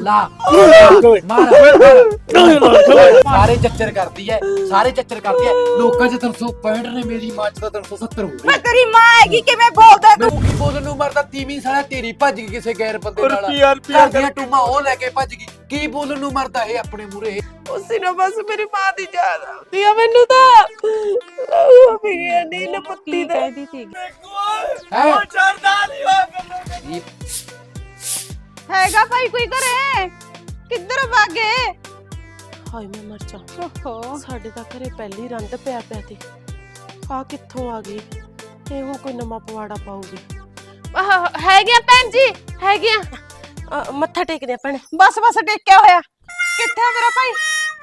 ਲਾ। ਮਾਰ। ਸਾਰੇ ਚੱਚਰ ਕਰਦੀ ਐ ਸਾਰੇ ਚੱਚਰ ਕਰਦੀ ਐ। ਲੋਕਾਂ 'ਚ 365 ਨੇ ਮੇਰੀ ਮਾਂ 'ਚ ਤਾਂ 370 ਹੋ ਮੈਂ ਤੇਰੀ ਮਾਂ ਹੈਗੀ ਕਿਵੇਂ ਬੋਲਦਾ ਤੂੰ? ਤੂੰ ਕੀ ਬੋਲਣ ਨੂੰ ਮਰਦਾ ਤੀਵੀਂ ਸਾਲਾ ਤੇਰੀ ਭੱਜ ਗਈ ਕਿਸੇ ਗੈਰ ਬੰਦੇ ਨਾਲ। ਰੁਪਿਆ ਰੁਪਿਆ ਘਰ ਦੀਆਂ ਟੂਮਾਂ ਉਹ ਲੈ ਕੇ ਭੱਜ ਗਈ। ਕੀ ਬੋਲਣ ਨੂੰ ਮਰਦਾ ਇਹ ਆਪਣੇ ਮੂਰੇ ਉਸੇ ਨੂੰ ਬਸ ਮੇਰੀ ਮਾਂ ਦੀ ਯਾਦ ਆਉਂਦੀ ਆ ਮੈਨੂੰ ਤਾਂ। ਉਹ ਵੀ ਨੀਲ ਪੱਤੀ ਦਾ। ਹੈ? ਚੜਦਾ ਨਹੀਂ ਹੋਇਆ ਹੈਗਾ ਭਾਈ ਕੋਈ ਘਰੇ? ਕਿੱਧਰ ਭਾਗੇ ਹਾਏ ਮੈਂ ਮਰ ਜਾ। ਓਹੋ। ਸਾਡੇ ਤਾਂ ਘਰੇ ਪਹਿਲੀ ਰੰਦ ਪਿਆ ਪਿਆ ਤੇ ਆ ਕਿੱਥੋਂ ਆ ਗਈ? ਇਹ ਹੁਣ ਕੋਈ ਨਵਾਂ ਪਵਾੜਾ ਪਾਉਗੀ ਹੈਗੇ ਆ ਭੈਣ ਜੀ? ਹੈਗੇ ਆ ਮੱਥਾ ਟੇਕਦੇ ਆ ਭੈਣੇ। ਬਸ ਬਸ ਟੇਕਿਆ ਹੋਇਆ। ਕਿੱਥੇ ਆ ਮੇਰਾ ਭਾਈ?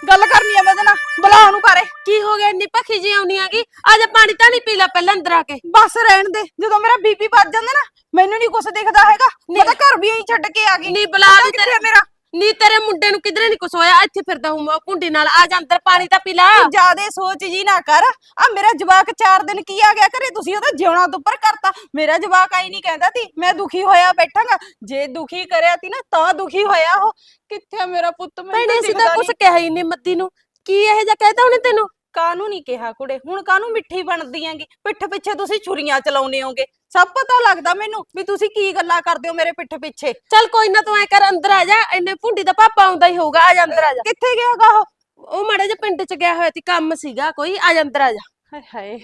ਗੱਲ ਕਰਨੀ ਆ ਮੈਂ ਨਾਲ। ਬੁਲਾ ਉਹਨੂੰ ਘਰੇ। ਕੀ ਹੋ ਗਿਆ? ਇੰਨੀ ਭੱਖੀ ਜੀ ਆਉਣੀ ਆਗੀ ਆ ਜਾ ਪਾਣੀ ਤਾਂ ਨਹੀਂ ਪੀ ਲੈ ਪਹਿਲਾਂ ਅੰਦਰ ਆ ਕੇ। ਬਸ ਰਹਿਣ ਦੇ। ਜਦੋਂ ਮੇਰਾ ਬੀਪੀ ਵੱਜ ਜਾਂਦਾ ਨਾ ਮੈਨੂੰ ਨਹੀਂ ਕੁਛ ਦਿਖਦਾ ਹੈਗਾ। ਮੈਂ ਤਾਂ ਘਰ ਵੀ ਐਂ ਛੱਡ ਕੇ ਆ ਗਈ। ਨੀ ਬੁਲਾ ਪਤਾ ਕਿੱਥੇ ਆ ਮੇਰਾ? ਨੀ ਤੇਰੇ ਮੁੰਡੇ ਨੂੰ ਕਿਧਰੇ ਨਹੀਂ ਕੁਛ ਹੋਇਆ? ਇੱਥੇ ਫਿਰਦਾ ਹੂੰ ਕੁੰਡੀ ਨਾਲ ਆ ਜਾ ਅੰਦਰ ਪਾਣੀ ਤਾਂ ਪੀ ਲੈ। ਤੂੰ ਜਿਆਦੇ ਸੋਚ ਜੀ ਨਾ ਕਰ। ਆ ਮੇਰਾ ਜਵਾਕ 4 ਦਿਨ ਕੀ ਆ ਗਿਆ ਘਰੇ? ਤੁਸੀਂ ਉਹਦਾ ਜਿਉਣਾ ਦੁੱਪਰ ਕਰਤਾ। ਮੇਰਾ ਜਵਾਕ ਆਈ ਨਹੀਂ ਕਹਿੰਦਾ ਤੀ ਮੈਂ ਦੁਖੀ ਹੋਇਆ ਬੈਠਾਂਗਾ। ਜੇ ਦੁਖੀ ਕਰਿਆ ਤੀ ਨਾ ਤਾਂ ਦੁਖੀ ਹੋਇਆ ਉਹ। ਕਿੱਥੇ ਆ ਮੇਰਾ ਪੁੱਤ? ਮੈਨੂੰ ਭੈਣੇ ਤਾਂ ਅਸੀਂ ਤਾਂ ਦਿਖਦਾ ਕੁਛ। ਕਿਹਾ ਹੀ ਨਹੀਂ ਮੱਦੀ ਨੂੰ। ਕੀ ਇਹ ਜਿਹਾ ਕਹਿਤਾ ਉਹਨੇ ਤੈਨੂੰ? ਕਾਹਨੂੰ ਨਹੀਂ ਕਿਹਾ ਕੁੜੇ? ਹੁਣ ਕਾਹਨੂੰ ਮਿੱਠੀ ਬਣਦੀ ਆਂਗੀ ਪਿੱਠ ਪਿੱਛੇ ਤੁਸੀਂ ਛੁਰੀਆਂ ਚਲਾਉਨੇ ਹੋਗੇ। ਸਭ ਪਤਾ ਲੱਗਦਾ ਮੈਨੂੰ ਵੀ ਤੁਸੀਂ ਕੀ ਗੱਲਾਂ ਕਰਦੇ ਹੋ ਮੇਰੇ ਪਿੱਠ ਪਿੱਛੇ। ਚੱਲ ਕੋਈ ਨਾ ਤੂੰ ਐ ਕਰ ਅੰਦਰ ਆ ਜਾ ਇੰਨੇ ਭੁੰਡੀ ਦਾ ਪਾਪਾ ਆਉਂਦਾ ਹੀ ਹੋਊਗਾ ਆ ਜਾ ਅੰਦਰ ਆ ਜਾ। ਕਿੱਥੇ ਗਿਆਗਾ ਉਹ? ਉਹ ਮਾੜਾ ਜਿਹਾ ਪਿੰਡ ਚ ਗਿਆ ਹੋਇਆ ਸੀ ਕੰਮ ਸੀਗਾ ਕੋਈ ਆ ਜਾ ਅੰਦਰ ਆ ਜਾ। ਹਾਏ ਹਾਏ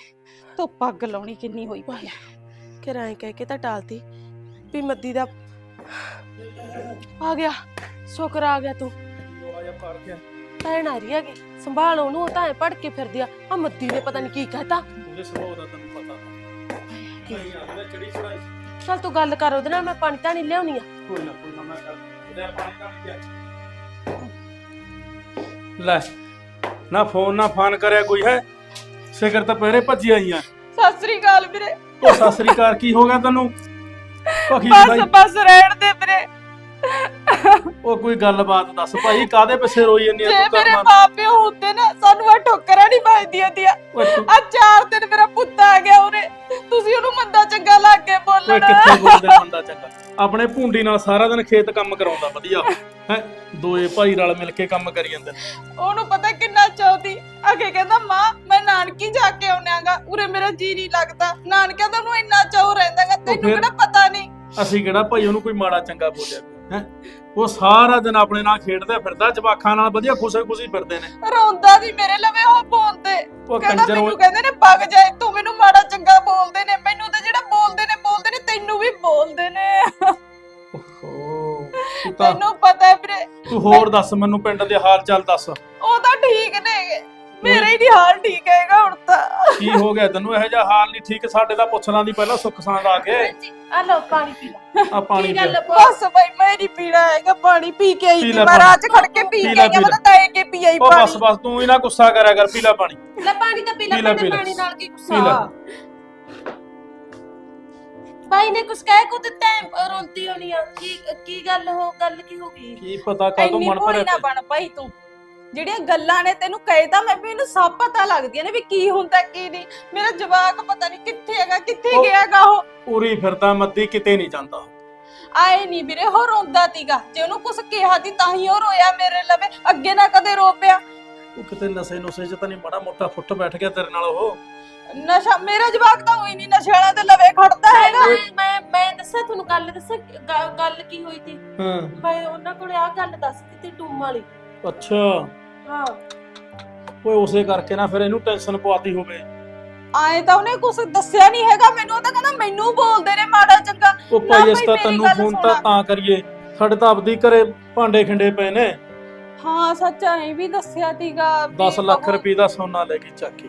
ਤੂੰ ਪੱਗ ਲਾਉਣੀ ਕਿੰਨੀ ਹੋਈ ਪਈ ਆ ਕਿਰਾਏ ਕਹਿ ਕੇ ਤਾਂ ਟਾਲਤੀ ਵੀ ਮੱਦੀ ਦਾ ਆ ਗਿਆ ਸ਼ੁਕਰ ਆ ਗਿਆ ਤੂੰ। ਭੈਣ ਆ ਰਹੀ ਹੈਗੀ ਸੰਭਾਲ ਉਹਨੂੰ ਉਹ ਤਾਂ ਐ ਪੜ ਕੇ ਫਿਰਦੀ ਆ। ਆ ਮੱਦੀ ਨੇ ਪਤਾ ਨਹੀਂ ਕੀ ਕਹਿਤਾ। ਉਹਦੇ ਸੁਭਾਅ ਦਾ ਤੈਨੂੰ ਚੜੀ ਚੜਾਈ ਚੱਲ ਤੂੰ ਗੱਲ ਕਰ ਉਹਦੇ ਨਾਲ ਮੈਂ ਪਾਣੀ ਤਾਂ ਨਹੀਂ ਲਿਆਉਣੀ ਆ। ਕੋਈ ਨਾ ਕੋਈ ਨਾ ਮੈਂ ਕਰ ਲੈ ਪਾਣੀ ਕੱਢ ਕੇ ਲੈ ਨਾ ਫੋਨ ਨਾ ਫਾਨ ਕਰਿਆ ਕੋਈ ਹੈ? ਸਿਖਰ ਤਾਂ ਪਹਿਰੇ ਭੱਜੀ ਆਈਆਂ। ਸਤਿ ਸ੍ਰੀ ਅਕਾਲ ਵੀਰੇ। ਉਹ ਸਤਿ ਸ੍ਰੀ ਅਕਾਲ ਕੀ ਹੋ ਗਿਆ ਤੈਨੂੰ? ਭਖੀ ਬਸ ਬਸ ਰਹਿਣ ਦੇ ਵੀਰੇ। ਉਹ ਕੋਈ ਗੱਲਬਾਤ ਦੱਸ ਭਾਈ ਕਾਦੇ ਪਿੱਛੇ ਰੋਈ ਜੰਨੀ ਜੇ ਤੂੰ ਮੇਰੇ ਕਰਮਾ ਮਾਪਿਓ ਹੁੰਦੇ ਨਾ ਸਾਨੂੰ ਆ ਠੋਕਰਾਂ ਨਹੀਂ ਵੱਜਦੀਆਂ ਦੀਆਂ ਓਏ ਤੂੰ ਆ ਚਾਰ ਦਿਨ ਮੇਰਾ ਪੁੱਤ ਆ ਗਿਆ ਉਰੇ। ਤੁਸੀਂ ਉਹਨੂੰ ਮੰਦਾ ਚੰਗਾ ਲੱਗ ਕੇ ਓਏ ਬੋਲਣਾ ਕਿੱਥੇ ਬੋਲਦੇ ਬੰਦਾ ਚੰਗਾ? ਆਪਣੇ ਭੁੰਡੀ ਨਾਲ ਸਾਰਾ ਦਿਨ ਖੇਤ ਕੰਮ ਕਰਾਉਂਦਾ ਵਧੀਆ। ਹੈ? ਦੋਏ ਭਾਈ ਰਲ ਮਿਲ ਕੇ ਕੰਮ ਕਰੀ ਜਾਂਦੇ ਨੇ। ਉਹਨੂੰ ਪਤਾ ਕਿੰਨਾ ਚਾਹਦੀ ਅੱਗੇ ਕਹਿੰਦਾ ਮਾਂ ਮੈਂ ਨਾਨਕੀ ਜਾ ਕੇ ਆਉਣਾਗਾ। ਉਰੇ ਮੇਰਾ ਜੀ ਨਹੀਂ ਲੱਗਦਾ। ਨਾਨਕਿਆਂ ਦਾ ਉਹਨੂੰ ਇੰਨਾ ਚਾਹ ਰਹਿੰਦਾਗਾ। ਤੈਨੂੰ ਫਿਰ- ਕਿਹੜਾ ਪਤਾ ਨਹੀਂ ਅਸੀਂ ਕਿਹੜਾ ਭਾਈ ਉਹਨੂੰ ਕੋਈ ਮਾੜਾ ਚੰਗਾ ਬੋਲਿਆ? ਹੈ? ਉਹ ਸਾਰਾ ਦਿਨ ਆਪਣੇ ਨਾਲ ਖੇਡਦਾ ਫਿਰਦਾ ਜਵਾਖਾਂ ਨਾਲ ਵਧੀਆ ਖੁਸ਼ੀ ਖੁਸ਼ੀ ਫਿਰਦੇ ਨੇ। ਰੋਂਦਾ ਦੀ ਮੇਰੇ ਲਵੇ ਉਹ ਤੇ ਉਹ ਕਹਿੰਦਾ ਕੰਜਰ ਮੈਨੂੰ ਕਹਿੰਦੇ ਨੇ ਪੱਗ ਜਾਏ ਤੂੰ ਮੈਨੂੰ ਮਾੜਾ ਚੰਗਾ ਬੋਲਦੇ ਨੇ ਮੈਨੂੰ ਤਾਂ ਜਿਹੜਾ ਬੋਲਦੇ ਨੇ ਬੋਲਦੇ ਨੇ ਤੈਨੂੰ ਵੀ ਬੋਲਦੇ ਨੇ। ਓਹੋ ਤੂੰ ਤਾਂ ਤੈਨੂੰ ਪਤਾ ਹੈ ਵੀਰੇ। ਤੂੰ ਹੋਰ ਦੱਸ ਮੈਨੂੰ ਪਿੰਡ ਦੇ ਹਾਲ ਚਾਲ ਦੱਸ। ਉਹ ਤਾਂ ਠੀਕ ਨੇ। ਮੇਰੇ ਹੀ ਨਹੀਂ ਹਾਲ ਠੀਕ ਹੈਗਾ ਹੁਣ ਤਾਂ। ਕੀ ਹੋ ਗਿਆ ਤੈਨੂੰ? ਇਹੋ ਜਿਹਾ ਹਾਲ ਨਹੀਂ ਠੀਕ ਸਾਡੇ ਦਾ ਪੁੱਛ ਲਾਂ ਦੀ ਪਹਿਲਾਂ ਸੁੱਖ ਸਾਂਦ ਆ ਕੇ। ਆ ਲਓ ਪਾਣੀ ਪੀ ਲੈ ਆ ਪਾਣੀ ਪੀ ਗੱਲ ਬਸ ਬਈ ਮੈਂ ਨਹੀਂ ਪੀਣਾ ਹੈਗਾ ਪਾਣੀ ਪੀ ਕੇ ਆਈ ਪੀ ਲੈ ਮੈਂ ਪਾਣੀ। ਰਾਤ ਚ ਖੜ ਕੇ ਪੀ ਪੀ ਕੇ ਲੈ, ਆਈ ਪੀ ਹਾਂ, ਮੈਂ ਲੈ। ਤਾਂ ਤੈ ਕੇ ਪੀ ਆਈ ਉਹ ਬਸ ਪਾਣੀ। ਬਸ ਤੂੰ ਇਹਨਾਂ ਗੁੱਸਾ ਕਰਿਆ ਕਰ ਪੀ ਲੈ ਪਾਣੀ। ਲੈ ਪਾਣੀ ਤਾਂ ਪੀ ਲੈ ਪੀ ਲੈ, ਭੈਣੇ, ਪੀ ਲੈ। ਪਾਣੀ ਨਾਲ ਕੀ ਪੀ ਗੁੱਸਾ ਲੈ। ਭਾਈ ਨੇ ਕੁਛ ਕਹਿ ਕੋ ਦਿੱਤਾ ਹੈ, ਰੋਂਦੀ ਹੋਣੀ ਆ। ਕੀ ਕੀ ਗੱਲ ਹੋ ਗੱਲ ਕੀ ਹੋ ਗਈ? ਕੀ ਪਤਾ ਕਾਹਦੋਂ ਇੰਨੀ ਮਨ ਭੋਲੀ ਭਰਿਆ ਨਾ। ਬਣ ਭਾਈ ਤੂੰ। ਜਿਹੜੀਆਂ ਗੱਲਾਂ ਨੇ ਤੈਨੂੰ ਕਹੇ ਤਾਂ ਮੈਂ ਮੈਨੂੰ ਸਭ ਪਤਾ ਲੱਗਦੀਆਂ ਨੇ ਵੀ ਕੀ ਹੁੰਦਾ ਕੀ ਨਹੀਂ। ਮੇਰਾ ਜਵਾਕ ਪਤਾ ਨਹੀਂ ਕਿੱਥੇ ਹੈਗਾ ਕਿੱਥੇ ਉਹ- ਗਿਆਗਾ ਉਹ। ਉਰੀ ਫਿਰਦਾ ਮੱਦੀ ਕਿਤੇ ਨਹੀਂ ਜਾਂਦਾ ਆਏ ਨਹੀਂ ਵੀਰੇ ਉਹ ਰੋਂਦਾ ਤੀਗਾ ਜੇ ਉਹਨੂੰ ਕੁਝ ਕਿਹਾ ਤੀ ਤਾਂ ਹੀ ਉਹ ਰੋਇਆ ਮੇਰੇ ਲਵੇ ਅੱਗੇ ਨਾ ਕਦੇ ਰੋ ਪਿਆ। ਉਹ ਕਿਤੇ ਨਸ਼ੇ ਨੁਸੇ ਚ ਤਾਂ ਨਹੀਂ ਮਾੜਾ ਮੋਟਾ ਫੁੱਟ ਬੈਠ ਗਿਆ ਤੇਰੇ ਨਾਲ ਉਹ। ਨਸ਼ਾ ਮੇਰਾ ਜਵਾਕ ਤਾਂ ਹੋਈ ਨਹੀਂ ਨਸ਼ੇ ਵਾਲਾ ਤੇ ਲਵੇ ਖੜਦਾ ਹੈਗਾ। ਮੈਂ ਮੈਂ ਮੈਂ ਦੱਸਾਂ ਤੁਹਾਨੂੰ ਗੱਲ ਦੱਸਾਂ ਗ- ਗੱਲ ਕੀ ਹੋਈ ਸੀ? ਹਾਂ। ਮੈਂ ਉਹਨਾਂ ਕੋਲੇ ਆ ਗੱਲ ਦੱਸਦੀ ਤੇ ਟੂਮ ਵਾਲੀ। ਅੱਛਾ। ਹਾਂ ਓਏ ਉਸੇ ਕਰਕੇ ਨਾ ਫਿਰ ਇਹਨੂੰ ਟੈਨਸ਼ਨ ਪਵਾਤੀ ਹੋਵੇ ਆਏ ਤਾਂ ਉਹਨੇ ਕੁਝ ਦੱਸਿਆ ਨਹੀਂ ਹੈਗਾ ਮੈਨੂੰ ਉਹ ਤਾਂ ਕਹਿੰਦਾ ਮੈਨੂੰ ਬੋਲਦੇ ਨੇ ਮਾੜਾ ਚੰਗਾ ਉਹ ਭਾਈ ਇਸ ਤਾਂ ਤੈਨੂੰ ਫੋਨ ਤਾਂ। ਤਾਂ ਕਰੀਏ ਸਾਡੇ ਤਾਂ ਆਪਦੀ ਘਰੇ ਭਾਂਡੇ ਖਿੰਡੇ ਪਏ ਨੇ ਹਾਂ ਸੱਚ ਐ ਵੀ ਦੱਸਿਆ ਤੀਗਾ ਵੀ 10 ਲੱਖ ਰੁਪਏ ਦਾ ਸੋਨਾ ਲੈ ਕੇ ਚੱਕ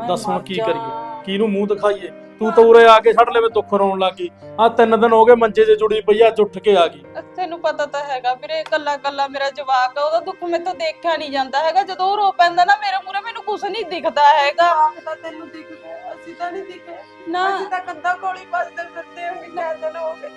ਦੱਸ ਹੁਣ ਕੀ। ਕਰੀਏ? ਕਿਹਨੂੰ ਮੂੰਹ ਦਿਖਾਈਏ ਤੂੰ ਤਾਂ ਉਰੇ ਆ ਕੇ ਛੱਡ ਲਵੇ ਦੁੱਖ ਰੋਣ ਲੱਗੀ। ਆ ਤਿੰਨ ਦਿਨ ਹੋ ਗਏ ਮੰਜੇ 'ਚ ਜੁੜੀ ਪਈ ਆ ਉੱਠ ਕੇ ਆ ਗਈ। ਤੈਨੂੰ ਪਤਾ ਤਾਂ ਹੈਗਾ ਵੀਰੇ ਕੱਲਾ ਕੱਲਾ ਮੇਰਾ ਜਵਾਕ ਆ ਉਹਦਾ ਦੁੱਖ ਮੇਰੇ ਤੋਂ ਦੇਖਿਆ ਨਹੀਂ ਜਾਂਦਾ ਹੈਗਾ। ਜਦੋਂ ਉਹ ਰੋ ਪੈਂਦਾ ਨਾ ਮੇਰੇ ਮੂਹਰੇ ਮੈਨੂੰ ਕੁਝ ਨਹੀਂ ਦਿਖਦਾ ਹੈਗਾ। ਤਾਂ ਤੈਨੂੰ ਦਿਖ ਗਿਆ ਅਸੀਂ ਤਾਂ ਨਹੀਂ ਦਿਖੇ। ਨਾ। ਤਾਂ ਕੰਦਾ ਕੋਲੀ ਵੱਜਦੇ ਫਿਰਦੇ ਹਾਂ ਕਿੰਨੇ ਦਿਨ ਹੋ ਗਏ।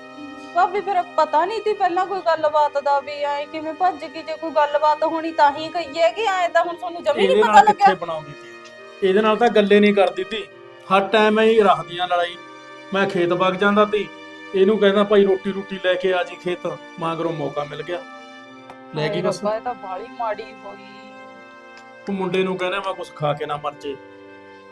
ਭਾਬੀ ਫਿਰ ਪਤਾ ਨਹੀਂ ਸੀ ਪਹਿਲਾਂ ਕੋਈ ਗੱਲਬਾਤ ਦਾ ਵੀ ਐ ਕਿਵੇਂ ਭੱਜ ਗਈ ਜੇ ਕੋਈ ਗੱਲਬਾਤ ਹੋਣੀ ਤਾਂ ਹੀ ਕਹੀਏ ਕਿ ਐ ਤਾਂ ਹੁਣ ਤੁਹਾਨੂੰ ਜਮੀ ਇਹਦੇ ਨਹੀਂ ਪਤਾ ਨਾਲ ਲੱਗਿਆ। ਕਿੱਥੇ ਬਣਾਉਂਦੀ ਤੀ? ਇਹਦੇ ਨਾਲ ਤਾਂ ਗੱਲੇ ਨਹੀਂ ਕਰਦੀ ਤੀ। ਹਰ ਟਾਈਮ ਹੀ ਰੱਖਦੀਆਂ ਲੜਾਈ। ਮੈਂ ਖੇਤ ਵਗ ਜਾਂਦਾ ਤੀ ਇਹਨੂੰ ਕਹਿੰਦਾ ਭਾਈ ਰੋਟੀ ਰੋਟੀ ਲੈ ਕੇ ਆ ਜੀ ਖੇਤ। ਮਾਂਗਰੋਂ ਮੌਕਾ ਮਿਲ ਗਿਆ। ਲੈ ਕੇ ਹਾਏ ਬਸ। ਰੱਬਾ, ਇਹ ਤਾਂ ਬਾਲੀ ਮਾੜੀ ਹੋਈ ਤੂੰ ਮੁੰਡੇ ਨੂੰ ਕਹਿੰਦਾ ਮੈਂ ਕੁਝ ਖਾ ਕੇ ਨਾ ਮਰ ਜੇ।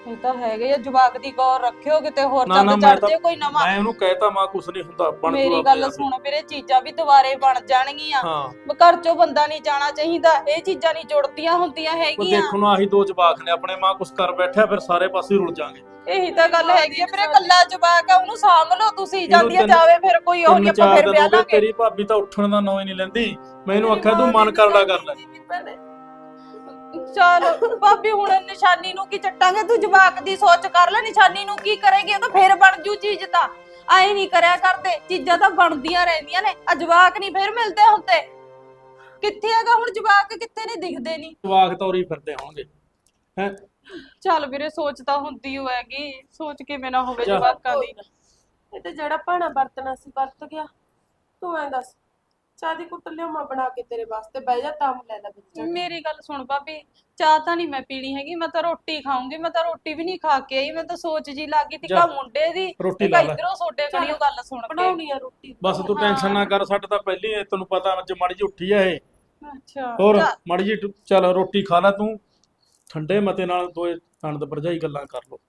ਇਹ ਤਾਂ ਹੈਗੇ ਆ ਜਵਾਕ ਦੀ ਗੌਰ ਰੱਖਿਓ ਕਿਤੇ ਹੋਰ ਨਾ, ਨਾ, ਚੰਦ ਮੈਂ ਚੜਦੇ ਤਾਂ- ਕੋਈ ਨਵਾਂ। ਮੈਂ ਉਹਨੂੰ ਕਹਿਤਾ ਮਾਂ ਕੁਝ ਨਹੀਂ ਹੁੰਦਾ ਬਣ ਮੇਰੀ ਜੂ ਗੱਲ ਆਪੇ ਸੁਣ ਵੀਰੇ ਚੀਜ਼ਾਂ ਵੀ ਦੁਬਾਰੇ ਬਣ ਜਾਣਗੀਆਂ। ਹਾਂ। ਬ- ਘਰ ਚੋਂ ਬੰਦਾ ਨਹੀਂ ਜਾਣਾ ਚਾਹੀਦਾ ਇਹ ਚੀਜ਼ਾਂ ਨਹੀਂ ਜੁੜਦੀਆਂ ਹੁੰਦੀਆਂ ਉਹ ਹੈਗੀਆਂ। ਦੇਖੋ ਨਾ ਆਹੀ ਦੋ ਜਵਾਕ ਨੇ ਆਪਣੇ ਮਾਂ ਕੁਝ ਕਰ ਬੈਠਿਆ ਫਿਰ ਸਾਰੇ ਪਾਸੇ ਰੁਲ ਜਾਾਂਗੇ ਇਹੀ ਤਾਂ ਗੱਲ ਹੈਗੀ ਆ ਵੀਰੇ ਕੱਲਾ ਜਵਾਕ ਆ ਉਹਨੂੰ ਸਾਂਭ ਲਓ ਤੁਸੀਂ ਜਾਂਦੀ ਆ ਤਿੰਨ- ਜਾਵੇ ਫਿਰ ਕੋਈ ਉਹ ਨਹੀਂ ਤਿੰਨ ਆਪਾਂ ਚਾਰ ਫਿਰ ਦਿਨ ਵਿਆਹ ਹੋ ਗਏ ਲਾਂਗੇ। ਤੇਰੀ ਭਾਬੀ ਤਾਂ ਉੱਠਣ ਦਾ ਨਾਂ ਹੀ ਨਹੀਂ ਲੈਂਦੀ। ਮੈਂ ਇਹਨੂੰ ਆਖਿਆ ਤੂੰ ਮਨ ਕਰਦਾ ਕਰ ਲੈ। ਚਲ ਭਾਬੀ ਹੁਣ ਨਿਸ਼ਾਨੀ ਨੂੰ ਕੀ ਚੱਟਾਂਗੇ? ਤੂੰ ਜਵਾਕ ਦੀ ਸੋਚ ਕਰ ਲੈ ਨਿਸ਼ਾਨੀ ਨੂੰ ਕੀ ਕਰੇਗੀ? ਉਹ ਤਾਂ ਫੇਰ ਬਣ ਜੂ ਚੀਜ਼ ਤਾਂ। ਆਏ ਨਹੀਂ ਕਰਿਆ ਕਰਦੇ। ਚੀਜ਼ਾਂ ਤਾਂ ਬਣਦੀਆਂ ਰਹਿੰਦੀਆਂ ਨੇ। ਆ ਜਵਾਕ ਨਹੀਂ ਫੇਰ ਮਿਲਦੇ ਹੁੰਦੇ ਕਿੱਥੇ ਹੈਗਾ ਹੁਣ ਜਵਾਕ? ਕਿੱਥੇ ਨੇ ਦਿਖਦੇ ਨਹੀਂ ਜਵਾਕ ਤੌਰੀ ਫਿਰਦੇ ਹੋਣਗੇ। ਹੈ? ਚੱਲ ਵੀਰੇ ਸੋਚ ਤਾਂ ਹੁੰਦੀ ਹੋਏਗੀ ਸੋਚ ਕਿਵੇਂ ਨਾ ਹੋਵੇ। ਜਵਾਕਾਂ ਦੀ। ਇਹ ਤੇ ਜਿਹੜਾ ਭਾਣਾ ਵਰਤਣਾ ਸੀ ਵਰਤ ਗਿਆ। ਤੂੰ ਐਂ ਦੱਸ। ਚਾਹ ਦੀ ਕੁੱਟ ਲਿਓ ਮੈਂ ਬਣਾ ਕੇ ਤੇਰੇ ਵਾਸਤੇ ਬਹਿ ਜਾ ਤਾਂ ਲੈ ਲੈ ਬੱਚਾ। ਮੇਰੀ ਗੱਲ ਸੁਣ ਭਾਬੀ ਚਾਹ ਤਾਂ ਨਹੀਂ ਮੈਂ ਪੀਣੀ ਹੈਗੀ ਮੈਂ ਤਾਂ ਰੋਟੀ ਖਾਊਂਗੀ ਮੈਂ ਤਾਂ ਰੋਟੀ ਵੀ ਨਹੀਂ ਖਾ ਕੇ ਆਈ ਮੈਂ ਤਾਂ ਸੋਚ ਜੀ ਲੱਗ ਗਈ ਜਾ। ਟਿਕਾ ਮੁੰਡੇ ਦੀ ਰੋਟੀ ਤੇ ਲਾ ਲੈ। ਇਧਰੋਂ ਸੋਡੇ ਕਣੀਓ ਗੱਲ ਸੁਣ ਕੇ। ਬਣਾਉਣੀ ਆ ਰੋਟੀ। ਬਸ ਤੂੰ ਟੈਨਸ਼ਨ ਨਾ ਕਰ ਸਾਡੇ ਤਾਂ ਪਹਿਲੀ ਇਹ ਤੈਨੂੰ ਪਤਾ ਅੱਜ ਮਾੜੀ ਜਿਹੀ ਉੱਠੀ ਆ ਇਹ। ਅੱਛਾ। ਹੋਰ ਚੱਲ, ਮਾੜੀ ਜਿਹੀ ਚੱਲ ਰੋਟੀ ਖਾ ਲੈ ਤੂੰ। ਠੰਡੇ ਮਤੇ ਨਾਲ ਦੋਏ ਨਣਦ ਭਰਜਾਈ ਗੱਲਾਂ ਕਰ ਲੋ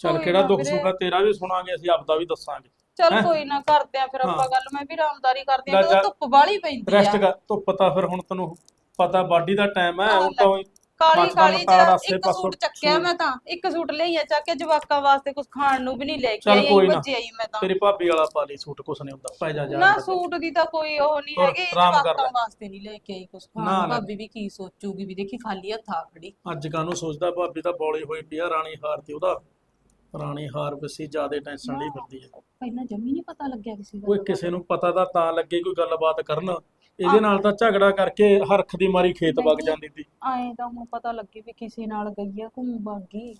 ਚੱਲ ਕੋਈ ਕਿਹੜਾ ਨਾ ਦੁੱਖ ਵੀਰੇ। ਸੁੱਖ ਆ ਤੇਰਾ ਵੀ ਸੁਣਾਂਗੇ ਅਸੀਂ ਆਪਦਾ ਵੀ ਦੱਸਾਂਗੇ। ਚੱਲ? ਕੋਈ ਨਾ ਕਰਦੇ ਆ ਫਿਰ ਆਪਾਂ। ਗੱਲ ਮੈਂ ਵੀ ਰਾਮਦਾਰੀ ਕਰਦੀ ਆ। ਜਦੋਂ ਧੁੱਪ ਬਾਲੀ ਪੈਂਦੀ ਰੈਸਟ ਆ ਕਰ ਧੁੱਪ ਤਾਂ ਫਿਰ ਹੁਣ ਤੈਨੂੰ ਪਤਾ ਬਾਡੀ ਦਾ ਟਾਈਮ ਹੈ ਹੁਣ ਤਾਂ ਉਹੀ ਕਾਲੀ ਕਾਲੀ ਜਿਹਾ ਆਸੇ ਇੱਕ ਪਾਸੋਂ ਸੂਟ ਚੱਕਿਆ। ਮੈਂ ਤਾਂ ਇੱਕ ਸੂਟ ਲਈਆ ਚੱਕ ਕੇ ਜਵਾਕਾਂ ਵਾਸਤੇ ਕੁਝ ਖਾਣ ਨੂੰ ਵੀ ਨਹੀਂ ਲੈ ਕੇ ਚੱਲ ਆਈ ਕੋਈ ਨਾ। ਬੱਚੇ ਆਈ ਮੈਂ ਤਾਂ ਤੇਰੀ ਭਾਬੀ ਵਾਲਾ ਪਾ ਲਈ ਸੂਟ ਕੁਛ ਨਹੀਂ ਹੁੰਦਾ ਪੈ ਜਾ ਜਾ ਨਾ ਸੂਟ ਦੀ ਤਾਂ ਕੋਈ ਉਹ ਨਹੀਂ ਹੋਰ ਹੈਗੀ ਆਰਾਮ ਕਰ ਜਵਾਕਾਂ ਲੈ। ਵਾਸਤੇ ਨਹੀਂ ਲੈ ਕੇ ਆਈ ਕੁਝ ਨਾ, ਖਾਣ ਨਾ। ਭਾਬੀ ਵੀ ਕੀ ਸੋਚੂਗੀ ਵੀ ਦੇਖੀ ਖਾਲੀ ਹੱਥ ਆ ਖੜੀ ਅੱਜ ਕਾਹਨੂੰ ਸੋਚਦਾ ਭਾਬੀ ਤਾਂ ਬੌਲੀ ਹੋਈ ਪਈ ਆ ਰਾਣੀ ਹਾਰ ਤੇ ਉਹਦਾ ਰਾਣੀ ਹਾਰ ਵਸੀ ਜਿਆਦੇ ਟੈਨਸ਼ਨ ਲਈ ਫਿਰਦੀ ਹੈ। ਪਹਿਲਾਂ ਜੰਮੀ ਨਹੀਂ ਪਤਾ ਲੱਗਿਆ ਕਿਸੇ ਦਾ। ਕੋਈ ਕਿਸੇ ਨੂੰ ਪਤਾ ਤਾਂ ਤਾਂ ਲੱਗੇ ਕੋਈ ਗੱਲਬਾਤ ਕਰਨ। ਇਹਦੇ ਨਾਲ ਤਾਂ ਝਗੜਾ ਕਰਕੇ ਹਰਖ ਦੀ ਮਾਰੀ ਖੇਤ ਵਗ। ਜਾਂਦੀ ਸੀ ਆਏ ਤਾਂ ਹੁਣ ਪਤਾ ਲੱਗੇ ਵੀ ਕਿਸੇ ਨਾਲ ਗਈ ਆ ਘੁੰਮ ਬਾਗੀ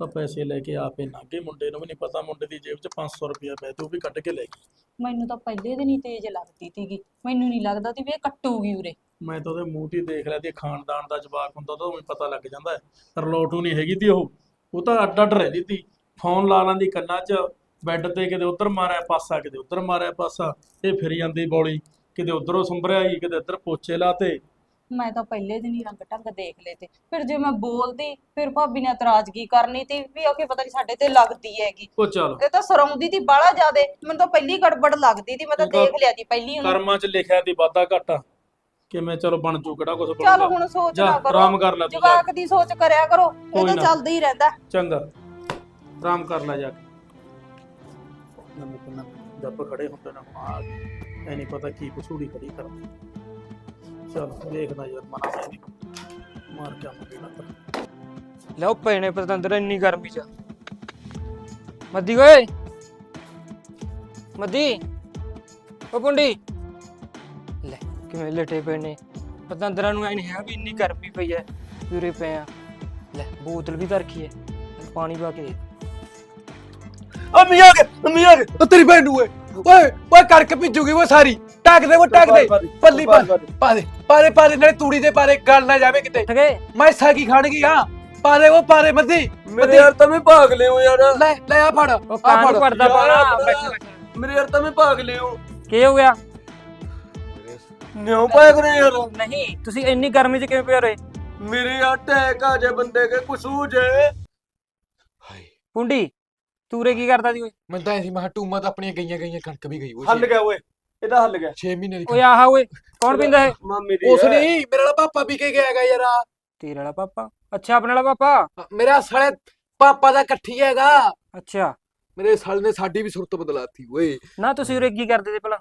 ਤਾਂ ਪੈਸੇ ਲੈ ਕੇ ਆਪੇ ਨਾਗੇ ਮੁੰਡੇ ਨੂੰ ਵੀ ਨਹੀਂ ਪਤਾ ਮੁੰਡੇ ਦੀ ਜੇਬ 'ਚ 500 ਰੁਪਇਆ ਪਿਆ ਤੇ ਉਹ ਵੀ ਕੱਢ ਕੇ ਲੈ ਗਈ। ਮੈਨੂੰ ਤਾਂ ਪਹਿਲੇ ਦਿਨ ਹੀ ਤੇਜ਼ ਲੱਗਦੀ ਸੀਗੀ। ਮੈਨੂੰ ਨਹੀਂ ਲੱਗਦਾ ਸੀ ਵੀ ਇਹ ਕੱਟੂਗੀ ਉਰੇ। ਮੈਂ ਤਾਂ ਉਹਦੇ ਮੂੰਹ 'ਤੇ ਦੇਖ ਲਿਆ ਤੇ ਖਾਨਦਾਨ ਦਾ ਜਵਾਕ ਹੁੰਦਾ ਤਾਂ ਉਹਨੂੰ ਪਤਾ ਲੱਗ ਜਾਂਦਾ ਹੈ। ਰਲੋਟੂ ਨਹੀਂ ਹੈਗੀ ਤੀ ਉਹ। ਉਹ ਤਾਂ ਅੱਡ ਅੱਡ ਰਹਿੰਦੀ ਤੀ। ਫੋਨ ਲਾ ਲੈਂਦੀ ਕੰਨਾਂ 'ਚ ਬੈੱਡ ਤੇ ਕਿਤੇ ਉੱਧਰ ਮਾਰਿਆ ਪਾਸਾ ਕਿਤੇ ਉੱਧਰ ਮਾਰਿਆ ਪਾਸਾ ਇਹ ਫਿਰ ਜਾਂਦੀ ਬੌਲੀ ਕਿਤੇ ਉੱਧਰੋਂ ਸੰਭਰਿਆ ਗਈ ਕਿਤੇ ਇੱਧਰ ਪੋਚੇ ਲਾਤੇ। ਮੈਂ ਤਾਂ ਪਹਿਲੇ ਦਿਨ ਹੀ ਰੰਗ ਢੰਗ ਦੇਖ ਲਏ ਤੇ। ਫਿਰ ਜੇ ਮੈਂ ਬੋਲਦੀ ਫਿਰ ਭਾਬੀ ਨੇ ਇਤਰਾਜ਼ਗੀ ਕਰਨੀ ਤੇ ਵੀ ਉਹ ਕੀ ਪਤਾ ਨਹੀਂ ਸਾਡੇ ਤੇ ਲੱਗਦੀ ਹੈਗੀ। ਉਹ ਚੱਲ। ਇਹ ਤਾਂ ਸਰਾਉਂਦੀ ਤੀ ਬਾਹਲਾ ਜ਼ਿਆਦੇ। ਮੈਨੂੰ ਤਾਂ ਪਹਿਲੀ ਗੜਬੜ ਲੱਗਦੀ ਤੀ ਮੈਂ ਤਾਂ ਦੇਖ ਲਿਆ ਤੀ ਪਹਿਲੀ ਉਹਨੂੰ। ਕਰਮਾਂ 'ਚ ਲਿਖਿਆ ਤੀ ਵਾਧਾ ਘਾਟਾ। ਕਿਵੇਂ ਚਲੋ ਬਣ ਜੂ ਕਿਹੜਾ ਕੁਝ ਚੱਲ ਹੁਣ ਸੋਚ ਨਾ ਕਰੋ। ਆਰਾਮ ਕਰ ਲੈ ਤੂੰ ਜਾ ਜਵਾਕ ਦੀ ਸੋਚ ਕਰਿਆ ਕਰੋ ਇਹ ਕੋਈ ਤਾਂ ਨਾ। ਚੱਲਦਾ ਹੀ ਰਹਿੰਦਾ। ਚੰਗਾ। ਆਰਾਮ ਕਰ ਲੈ ਜਾ ਕੇ। ਨੰਨੇ ਕੋਨਾ ਜੱਪ ਖੜੇ ਹੁੰਦੇ ਨੇ ਆ ਐ ਨਹੀਂ ਪਤਾ ਕੀ ਕਸੂੜੀ ਖੜੀ। ਕਰ ਚਲ ਦੇਖਦਾ ਯਾਰ ਮਨਾ ਮੈਂ ਮਾਰ ਕੇ ਆਵਾਂਗੇ ਨਾ ਤਾਂ। ਲਓ ਪੈਣੇ ਪਤੰਦਰ ਇੰਨੀ ਗਰਮੀ ਚ ਮੱਦੀ ਓਏ। ਮੱਦੀ। ਓ ਪੁੰਡੀ। ਲੈ ਕਿਵੇਂ ਲਟੇ ਪਏ ਨੇ। ਪਤੰਦਰਾਂ ਨੂੰ ਐ ਨਹੀਂ ਹੈ ਵੀ ਇੰਨੀ ਗਰਮੀ ਪਈ ਐ। ਪੂਰੇ ਪਏ ਆ। ਲੈ ਬੋਤਲ ਵੀ ਧਰਖੀ ਐ। ਪਾਣੀ ਪਾ ਕੇ ਦੇ। ਅੰਮੀ ਆ ਗਏ ਅੰਮੀ ਆ ਗਏ ਉਹ ਤੇਰੀ ਭੈਣ ਨੂੰ ਓਏ ਓਏ ਓਏ ਕੜਕ ਭਿੱਜੂਗੀ ਉਹ ਸਾਰੀ। ਟੱਕ ਦੇ ਉਹ ਟੱਕ ਦੇ। ਪੱਲੀ ਪਾ ਪਾ ਦੇ ਪਾ ਦੇ ਪਾ ਦੇ ਨਾਲੇ ਤੂੜੀ ਦੇ ਪਾਰੇ ਗੱਲ ਨਾ ਜਾਵੇ ਕਿਤੇ। ਉੱਠ ਗਏ ਮੈਂ ਸਾਗੀ ਖਾਣਗੀ ਹਾਂ? ਪਾ ਦੇ ਉਹ ਪਾਰੇ ਮੱਦੀ। ਮੇਰੇ ਯਾਰ ਤਵੇਂ ਭਾਗ ਲਿਓ ਯਾਰ। ਲੈ ਲੈ ਆ ਫੜ ਉਹ ਆ ਪੜਦਾ ਯਾਰ, ਪਾਣਾ ਮੇਰੇ ਯਾਰ ਤਵੇਂ ਭਾਗ ਲਿਓ। ਕੀ ਹੋ ਗਿਆ? ਨਿਉ ਭਾਗ ਰਹੇ ਯਾਰ। ਨਹੀਂ ਤੁਸੀਂ ਇੰਨੀ ਗਰਮੀ ਚ ਕਿਵੇਂ ਹੋ ਰਹੇ? ਮੇਰੇ ਯਾਰ ਟੈਕ ਆ ਜੇ ਬੰਦੇ ਕੇ ਕਸੂਰ ਜੇ। ਪੁੰਡੀ ਤੂਰੇ ਕੀ ਕਰਦਾ ਸੀ ਓਏ? ਮੈਂ ਤਾਂ ਐਸੀ ਮਹਾ ਟੂਮਾ ਤਾਂ ਆਪਣੀਆਂ ਗਈਆਂ ਗਈਆਂ ਕਣਕ ਵੀ ਗਈ ਹੱਲ ਗਿਆ ਓਏ ਇਹਦਾ ਹੱਲ ਗਿਆ। 6 ਮਹੀਨੇ ਦੀ ਓਏ ਆਹਾ ਓਏ ਕੌਣ ਪੀਂਦਾ ਹੈ ਮਾਮੇ ਦੀ ਉਸ ਹੈ। ਨਹੀਂ ਮੇਰੇ ਵਾਲਾ ਪਾਪਾ ਵੀ ਕੇ ਗਿਆ ਹੈਗਾ ਯਾਰ। ਆ। ਤੇਰੇ ਵਾਲਾ ਪਾਪਾ? ਅੱਛਾ ਆਪਣੇ ਵਾਲਾ ਪਾਪਾ? ਮੇਰਾ ਸਾਲੇ ਪਾਪਾ ਦਾ ਇਕੱਠੀ ਹੈਗਾ। ਅੱਛਾ। ਮੇਰੇ ਸਾਲੇ ਨੇ ਸਾਡੀ ਵੀ ਸੁਰਤ ਬਦਲਾਤੀ ਓਏ। ਨਾ ਤੁਸੀਂ ਉਰੇ ਕੀ ਕਰਦੇ ਸੀ ਭਲਾ?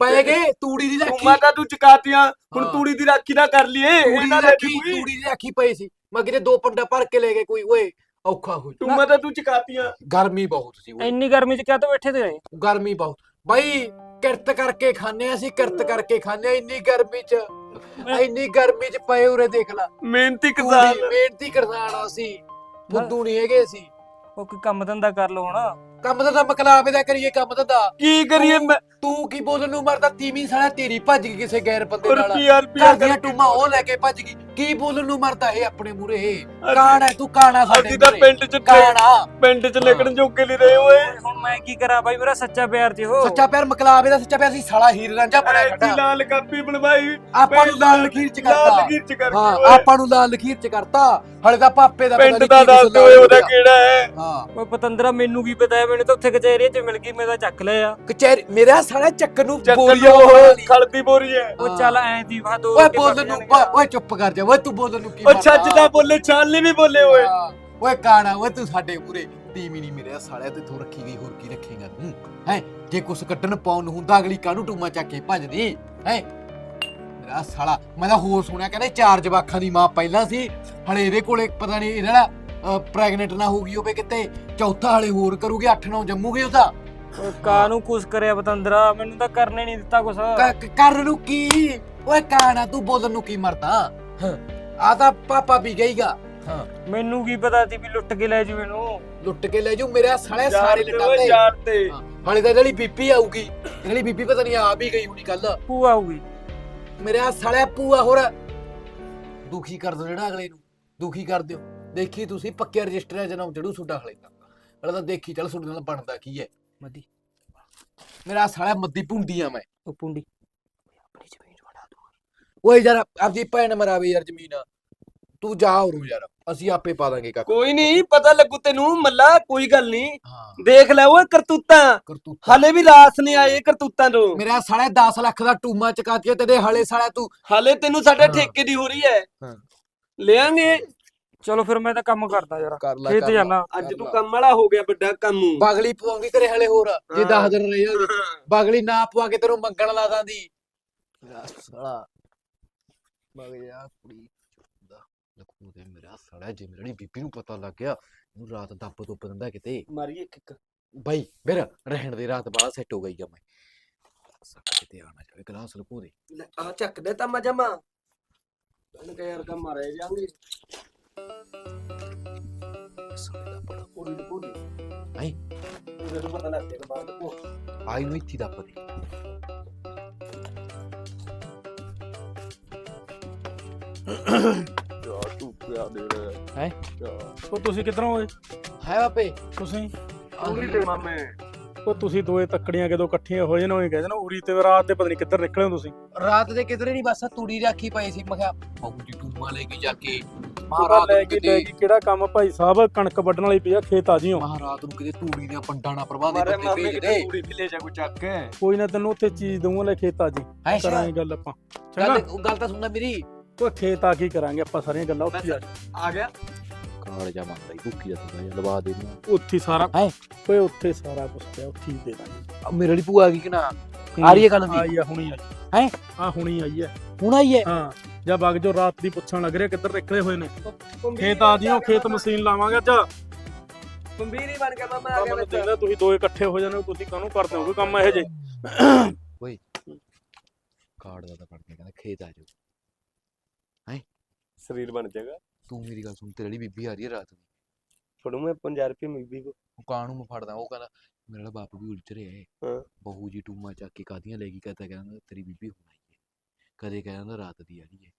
ਪਏ ਗਏ ਤੂੜੀ ਦੀ ਤੂੰ ਰਾਖੀ। ਮੈਂ ਤਾਂ ਤੂੰ ਚਕਾਤੀਆਂ ਹੁਣ ਹਾਂ। ਤੂੜੀ ਦੀ ਰਾਖੀ ਨਾ ਕਰ ਲਈਏ ਇਹਨਾਂ ਦੀ ਤੂੜੀ ਦੀ ਰਾਖੀ ਪਈ ਸੀ। ਮੈਂ ਕਿਤੇ ਦੋ ਪੰਡਾ ਭਰ ਕੇ ਲੈ ਗਏ ਕੋਈ ਓਏ। ਔਖਾ ਹੋ ਤੂੰ ਮੈਂ ਤਾਂ ਤੂੰ ਚਕਾਤੀਆਂ। ਗਰਮੀ ਬਹੁਤ ਸੀ ਇੰਨੀ ਗਰਮੀ ਚ ਕਿਆ ਤੋਂ ਬੈਠੇ ਤੇ ਗਰਮੀ ਬਹੁਤ। ਬਾਈ ਕਿਰਤ ਕਰਕੇ ਖਾਂਦੇ ਆ ਅਸੀਂ ਕਿਰਤ ਕਰਕੇ ਖਾਂਦੇ ਆ ਇੰਨੀ ਗਰਮੀ ਚ ਇੰਨੀ ਗਰਮੀ ਚ ਪਏ ਉਰੇ ਦੇਖ ਲਾ। ਮਿਹਨਤੀ ਕਿਸਾਨ। ਮਿਹਨਤੀ ਕਿਸਾਨ ਆ ਅਸੀਂ। ਬੁੱਧੂ ਨਹੀਂ ਹੈਗੇ ਅਸੀਂ। ਉਹ ਕੋਈ ਕੰਮ ਧੰਦਾ ਕਰ ਲਓ ਹੁਣ। ਕੰਮ ਤਾਂ ਤਾਂ ਮਕਲਾਵੇ ਦਾ ਕਰੀਏ ਕੰਮ ਤਾਂ ਦਾ ਕੀ ਕਰੀਏ? ਮੈਂ ਤੂੰ ਕੀ ਬੋਲਣ ਨੂੰ ਮਰਦਾ? ਤੀਵੀਂ ਸਾਲਾ ਤੇਰੀ ਭੱਜ ਗਈ ਕਿਸੇ ਗੈਰ ਬੰਦੇ ਨਾਲ। ਰੁਪਿਆ ਰੁਪਿਆ ਘਰ ਦੀਆਂ ਟੂਮਾਂ ਉਹ ਲੈ ਕੇ ਭੱਜ ਗਈ। ਕੀ ਬੋਲਣ ਨੂੰ ਮਰਦਾ ਇਹ ਆਪਣੇ ਮੂਰੇ ਕਾਣ ਹੈ ਤੂੰ ਕਾਣਾ ਸਾਡੇ ਅਸੀਂ ਤਾਂ ਮੂਹਰੇ। ਪਿੰਡ ਚ ਕਾਣਾ ਪਿੰਡ ਚ ਨਿਕਲਣ ਜੋਗੇ ਨਹੀਂ ਰਹੇ ਓਏ। ਹੁਣ ਮੈਂ ਕੀ ਕਰਾਂ ਬਾਈ ਮੇਰਾ ਸੱਚਾ ਪਿਆਰ ਤੇ ਹੋ। ਸੱਚਾ ਪਿਆਰ ਮਕਲਾਵੇ ਦਾ ਸੱਚਾ ਪਿਆਰ ਸੀ ਸਾਲਾ ਹੀਰ ਰਾਂਝਾ ਬਣਿਆ ਐਸੀ ਖੜਾ ਲਾਲ ਕਾਪੀ ਬਣਵਾਈ। ਆਪਾਂ ਨੂੰ ਲਾਲ ਲਖੀਰ ਚ ਲਾਲ ਕਰਤਾ ਲਕੀਰ ਚ ਕਰ ਹਾਂ ਆਪਾਂ ਨੂੰ ਲਾਲ ਲਖੀਰ ਚ ਕਰਤਾ। ਹਲੇ ਤਾਂ ਪਾਪੇ ਦਾ ਪਿੰਡ ਦਾ ਦੱਸ ਦਿਓ ਓਏ ਉਹਦਾ ਕਿਹੜਾ ਹੈ। ਹਾਂ। ਓਏ ਪਤੰਦਰਾ ਮੈਨੂੰ ਕੀ ਪਤਾ ਹੈ ਮੈਨੂੰ ਤਾਂ ਉੱਥੇ ਕਚਹਿਰੀ 'ਚ ਮਿਲ ਗਈ ਮੈਂ ਤਾਂ ਚੱਕ ਲਿਆ ਕਚਹਿਰੀ ਮੇਰਾ ਸਾਲਾ ਚੱਕਰ ਨੂੰ ਉਹ ਖਲਦੀ ਬੋਰੀ ਹੈ ਉਹ ਚੱਲ ਐ ਦੀ ਵਾ ਦੋ ਓਏ ਬੋਲਣ ਨੂੰ। ਓਏ ਓਏ ਚੁੱਪ ਕਰ ਜਾ ਓਏ ਤੂੰ ਬੋਲਣ ਨੂੰ ਕੀ ਉਹ ਛੱਜ ਦਾ ਬੋਲੇ ਛਾਨਲੀ ਵੀ ਬੋਲੇ ਓਏ। ਹਾਂ, ਓਏ ਕਾਣਾ ਓਏ ਤੂੰ ਸਾਡੇ ਪੂਰੇ ਟੀਮ ਹੀ ਨਹੀਂ ਮੇਰੇ ਸਾਲਿਆ ਤੇ ਤੂੰ ਰੱਖੀ ਗਈ ਹੋਰ ਕੀ ਰੱਖੇਗਾ ਤੂੰ? ਹੈ? ਜੇ ਕੁਛ ਕੱਟਣ ਪਾਉਣ ਨੂੰ ਹੁੰਦਾ ਅਗਲੀ ਕਾਹਨੂੰ ਟੂਮਾ ਚੱਕ ਕੇ ਭੱਜਦੀ? ਹੈ? ਮੇਰਾ ਸਾਲਾ ਮੈਂ ਤਾਂ ਹੋਰ ਸੁਣਿਆ ਕਹਿੰਦੇ ਚਾਰ ਜਵਾਖਾਂ ਦੀ ਮਾਂ ਪਹਿਲਾਂ ਸੀ। ਹਲੇ ਇਹਦੇ ਕੋਲੇ ਪਤਾ ਨਹੀਂ ਇਹਦਾ ਪ੍ਰੈਗਨੈਂਟ ਨਾ ਹੋ ਗਈ ਹੋਵੇ ਕਿਤੇ ਚੌਥਾ ਹਲੇ ਹੋਰ ਕਰੂਗੇ 8-9 ਜੰਮੂਗੇ ਉਹਦਾ ਓਏ ਕਾਨੂੰ ਕੁਛ ਕਰਿਆ ਪਤੰਦਰਾ? ਮੈਨੂੰ ਤਾਂ ਕਰਨੇ ਨਹੀਂ ਦਿੱਤਾ ਕੁਛ। ਕ- ਨੂੰ ਕੀ? ਓਏ ਕਾਣਾ ਤੂੰ ਬੋਲਣ ਨੂੰ ਕੀ ਮਰਦਾ? ਆ ਤਾਂ ਪਾਪਾ ਵੀ ਗਈਗਾ। ਹਾਂ। ਮੈਨੂੰ ਕੀ ਪਤਾ ਸੀ ਵੀ ਲੁੱਟ ਕੇ ਲੈ ਜੂ ਮੈਨੂੰ ਲੁੱਟ ਕੇ ਲੈ ਜੂ ਮੇਰੇ ਸਾਲੇ ਸਾਰੇ ਲਟਾਤੇ ਯਾਰ ਤੇ। ਹਾਂ, ਹਾਲੇ ਤਾਂ ਇਹਦੀ ਬੀਬੀ ਆਊਗੀ। ਇਹਦੀ ਬੀਬੀ ਪਤਾ ਨਹੀਂ ਆ ਵੀ ਗਈ ਹੋਣੀ ਕੱਲ ਭੂਆ ਆਊਗੀ। ਮੇਰੇ ਆ ਸਾਲਿਆ ਪੂਆ ਹੋਰ। ਦੁਖੀ ਕਰ ਦਿਓ ਜਿਹੜਾ ਅਗਲੇ ਨੂੰ। ਦੁਖੀ ਕਰ ਦਿਓ। ਦੇਖੀ ਤੁਸੀਂ ਪੱਕੇ ਰਜਿਸਟਰ ਹੈ ਜਨਮ ਜੜੂ ਸੁੱਡਾ ਹਲੇ ਤੱਕ। ਹਲੇ ਤਾਂ ਦੇਖੀ ਚੱਲ ਸੁੱਡੇ ਨਾਲ ਬਣਦਾ ਕੀ ਹੈ। ਮੱਦੀ। ਮੇਰਾ ਸਾਲਿਆ ਮੱਦੀ ਭੁੰਡੀ ਆ ਮੈਂ। ਉਹ ਪੁੰਡੀ ਆਪਣੀ ਜ਼ਮੀਨ ਵੜਾ ਦੂੰ। ਓਏ ਯਾਰ ਆਪਦੀ ਭੈਣ ਮਰਾਵੇ ਯਾਰ ਜ਼ਮੀਨ। ਤੂੰ ਜਾ ਉਰੂ ਯਾਰ ਅਸੀਂ ਆਪੇ ਪਾ ਦਾਂਗੇ ਕਾਕਾ ਕੋਈ ਨਹੀਂ ਪਤਾ ਲੱਗੂ ਤੈਨੂੰ ਮੱਲਾ ਕੋਈ ਗੱਲ ਨਹੀਂ। ਦੇਖ ਲੈ ਓਏ ਕਰਤੂਤਾਂ। ਹਲੇ ਵੀ ਰਾਸ ਨਹੀਂ ਆਏ ਕਰਤੂਤਾਂ ਤੋਂ। ਮੇਰਾ ਸਾਲਿਆ 10 ਲੱਖ ਦਾ ਟੂਮਾ ਚਕਾਤੀਆ ਤੇਰੇ ਹਲੇ ਸਾਲਿਆ ਤੂੰ ਹਲੇ ਤੈਨੂੰ ਸਾਡੇ। ਠੇਕੇ ਦੀ ਹੋ ਰਹੀ ਹੈ। ਹਾਂ। ਲਿਆਂਗੇ। ਚਲੋ ਫਿਰ ਮੈਂ ਤਾਂ ਕੰਮ ਕਰਦਾ ਯਾਰ ਕਰ ਲੈ ਖੇਤ ਕਰ ਲੈ। ਜਾਣਾ ਅੱਜ ਤੂੰ ਕੰਮ ਵਾਲਾ ਹੋ ਗਿਆ ਵੱਡਾ ਕੰਮ। ਬਾਗਲੀ ਪਵਾਉਂਗੀ ਤੇਰੇ ਹਲੇ ਹੋਰ ਜੇ ਹਾਂ। 10 ਦਿਨ ਰਹੇ ਹੋਗੇ। ਬਾਗਲੀ ਨਾ ਪਵਾ ਕੇ ਤੈਨੂੰ ਮੰਗਣ ਲਾ ਦਾਂਦੀ। ਸਾਲਾ। ਮਗ ਜਾ ਕੁੜੀ ਦਾ ਲਖੂ ਦੇ ਮੇਰਾ ਸਾਲਾ ਜੇ ਮੇਰੀ ਬੀਬੀ ਨੂੰ ਪਤਾ ਲੱਗ ਗਿਆ ਇਹਨੂੰ ਰਾਤ ਦੱਬ ਦੁੱਬ ਦਿੰਦਾ ਕਿਤੇ। ਮਾਰੀਏ ਕਿੱਕ ਬਾਈ ਮੇਰਾ ਰਹਿਣ ਦੇ ਰਾਤ ਬਾਲਾ ਸੈੱਟ ਹੋ ਗਈ ਆ ਮੈਂ। ਸੱਕ ਕਿਤੇ ਆਣਾ ਜਾਵੇ ਗਲਾਸ ਲਕੂ ਦੇ। ਆ ਚੱਕ ਦੇ ਤਾਂ ਮਜਮਾ ਤੈਨੂੰ ਯਾਰ ਕੰਮ ਮਾਰੇ ਜਾਂਗੇ ਕੋ ਆਈ ਨੂੰ ਇੱਥੇ ਦੱਬ ਦੇ ਯਾਰ ਤੂੰ ਪਿਆ ਦੇ ਰਿਹਾ ਹੈਂ? ਉਹ ਤੁਸੀਂ ਕਿੱਧਰੋਂ ਹੋਏ ਹੈ ਬਾਪੇ। ਤੁਸੀਂ? ਪੂਰੀ ਤੇ ਮਾਮੇ। ਉਹ ਤੁਸੀਂ ਦੋਏ ਤੱਕੜੀਆਂ ਕਿਦੋਂ ਇਕੱਠੀਆਂ ਹੋ ਜਾਣ ਉਹ ਕਹਿੰਦੇ ਨਾ ਉਰੀ ਤੇ ਰਾਤ ਦੇ ਪਤਾ ਨਹੀਂ ਕਿੱਧਰ ਨਿਕਲੇ ਹੋ ਤੁਸੀਂ। ਰਾਤ ਦੇ ਕਿਧਰੇ ਨਹੀਂ ਬਸ ਤੂੜੀ ਰੱਖੀ ਪਈ ਸੀ ਮੈਂ ਕਿਹਾ ਬਾਬੂ ਜੀ ਟੂਮਾ ਲੈ ਕੇ ਜਾ ਕੇ ਲੈ ਨੂੰ ਕੇ ਲੈ ਕਿਤੇ ਕੇ ਕਿਹੜਾ ਕੰਮ ਭਾਈ ਸਾਹਿਬ ਕਣਕ ਵੱਢਣ ਵਾਲੀ ਪਈ ਆ ਖੇਤ ਆ ਜਿਓ। ਮਹਾਰਾਤ ਨੂੰ ਕਿਤੇ ਤੂੜੀ ਦੀਆਂ ਪੰਡਾਂ ਨਾ ਪ੍ਰਭਾ ਦੇ ਮਾਮੇ ਭੇਜ ਦੇ ਪੂਰੀ ਵੀ ਲੈ ਜਾ ਕੋ ਚੱਕ ਕੋਈ ਨਾ ਤੈਨੂੰ ਉੱਥੇ ਚੀਜ਼ ਦਊਂਗਾ ਲੈ ਖੇਤ ਆ ਜੀ ਹੈ ਕਰਾਂਗੇ ਗੱਲ ਆਪਾਂ। ਚੰਗਾ? ਗੱਲ ਉਹ ਗੱਲ ਤਾਂ ਸੁਣਨਾ ਮੇਰੀ। ਉਹ ਖੇਤ ਆ ਕੀ ਕਰਾਂਗੇ ਆਪਾਂ ਸਾਰੀਆਂ ਗੱਲਾਂ ਉੱਥੇ ਆ ਆ ਗਿਆ। ਕਾਲ ਜਾ ਮੰਗਦਾ ਹੀ ਭੁੱਖੀ ਦਾ ਥੋੜਾ ਜਿਹਾ ਲਵਾ ਦੇ ਨੂੰ ਉੱਥੇ ਹੀ ਸਾਰਾ ਹੈਂ? ਓਏ ਉੱਥੇ ਸਾਰਾ ਕੁਝ ਪਿਆ ਉੱਥੇ ਹੀ ਦੇ ਦਾਂਗੇ। ਮੇਰੇ ਲਈ ਭੂਆ ਆ ਗਈ ਕਿ ਨਾ? ਆ ਰਹੀ ਹੈ ਗੱਲ ਦੀ? ਆਈ ਆ ਹੁਣੀ ਆਈ। ਹੈਂ? ਆ ਹੁਣੀ ਆਈ ਹੈ। ਹੁਣ ਆਈ ਹੈ? ਹਾਂ ਜਾਂ ਵਗ ਜੋ ਰਾਤ ਦੀ ਪੁੱਛਣ ਲੱਗ ਰਿਹਾ ਕਿੱਧਰ ਨਿਕਲੇ ਹੋਏ ਨੇ? ਖੇਤ ਆ ਜਿਓ ਖੇਤ ਮਸ਼ੀਨ ਲਾਵਾਂਗੇ ਅੱਜ। ਗੰਭੀਰ ਹੀ ਬਣ ਗਿਆ ਮਾਮਾ ਆ ਗਿਆ ਮੈਨੂੰ ਵਿੱਚ। ਦੇਖਦਾ ਤੁਸੀਂ ਦੋਏ ਇਕੱਠੇ ਹੋ ਜਾਣੇ ਤੁਸੀਂ ਕਾਹਨੂੰ ਕਰਦੇ ਹੋ ਕੋਈ ਕੰਮ ਇਹੋ ਜੇ ਕਾਰਡ ਦਾ ਤਾਂ ਪੜ ਕੇ ਕਹਿੰਦਾ ਖੇਤ ਆ ਜਾਓ। ਸਰੀਰ ਬਣ ਜਾਏਗਾ। ਤੂੰ ਮੇਰੀ ਗੱਲ ਸੁਣ ਤੇਰੇ ਲਈ ਬੀਬੀ ਆ ਰਹੀ ਹੈ ਰਾਤ ਨੂੰ ਫੜੂ ਮੈਂ 50 ਰੁਪਏ ਮਿਲਦੀ ਕੋ ਉਹ ਕਾਂ ਨੂੰ ਮੈਂ ਫੜਦਾ ਉਹ ਕਹਿੰਦਾ ਮੇਰਾ ਵਾਲਾ ਬਾਪ ਵੀ ਉਲਝ ਰਿਹਾ ਹੈ। ਹਾਂ। ਬਹੂ ਜੀ ਟੂਮਾ ਚੱਕ ਕੇ ਕਾਦੀਆਂ ਲੈ ਗਈ ਕਹਤਾ ਕਹਿੰਦਾ ਤੇਰੀ ਬੀਬੀ ਹੁਣ ਆਈ ਹੈ। ਕਦੇ ਕਹਿੰਦਾ ਰਾਤ ਦੀ ਆ ਰਹੀ ਹੈ।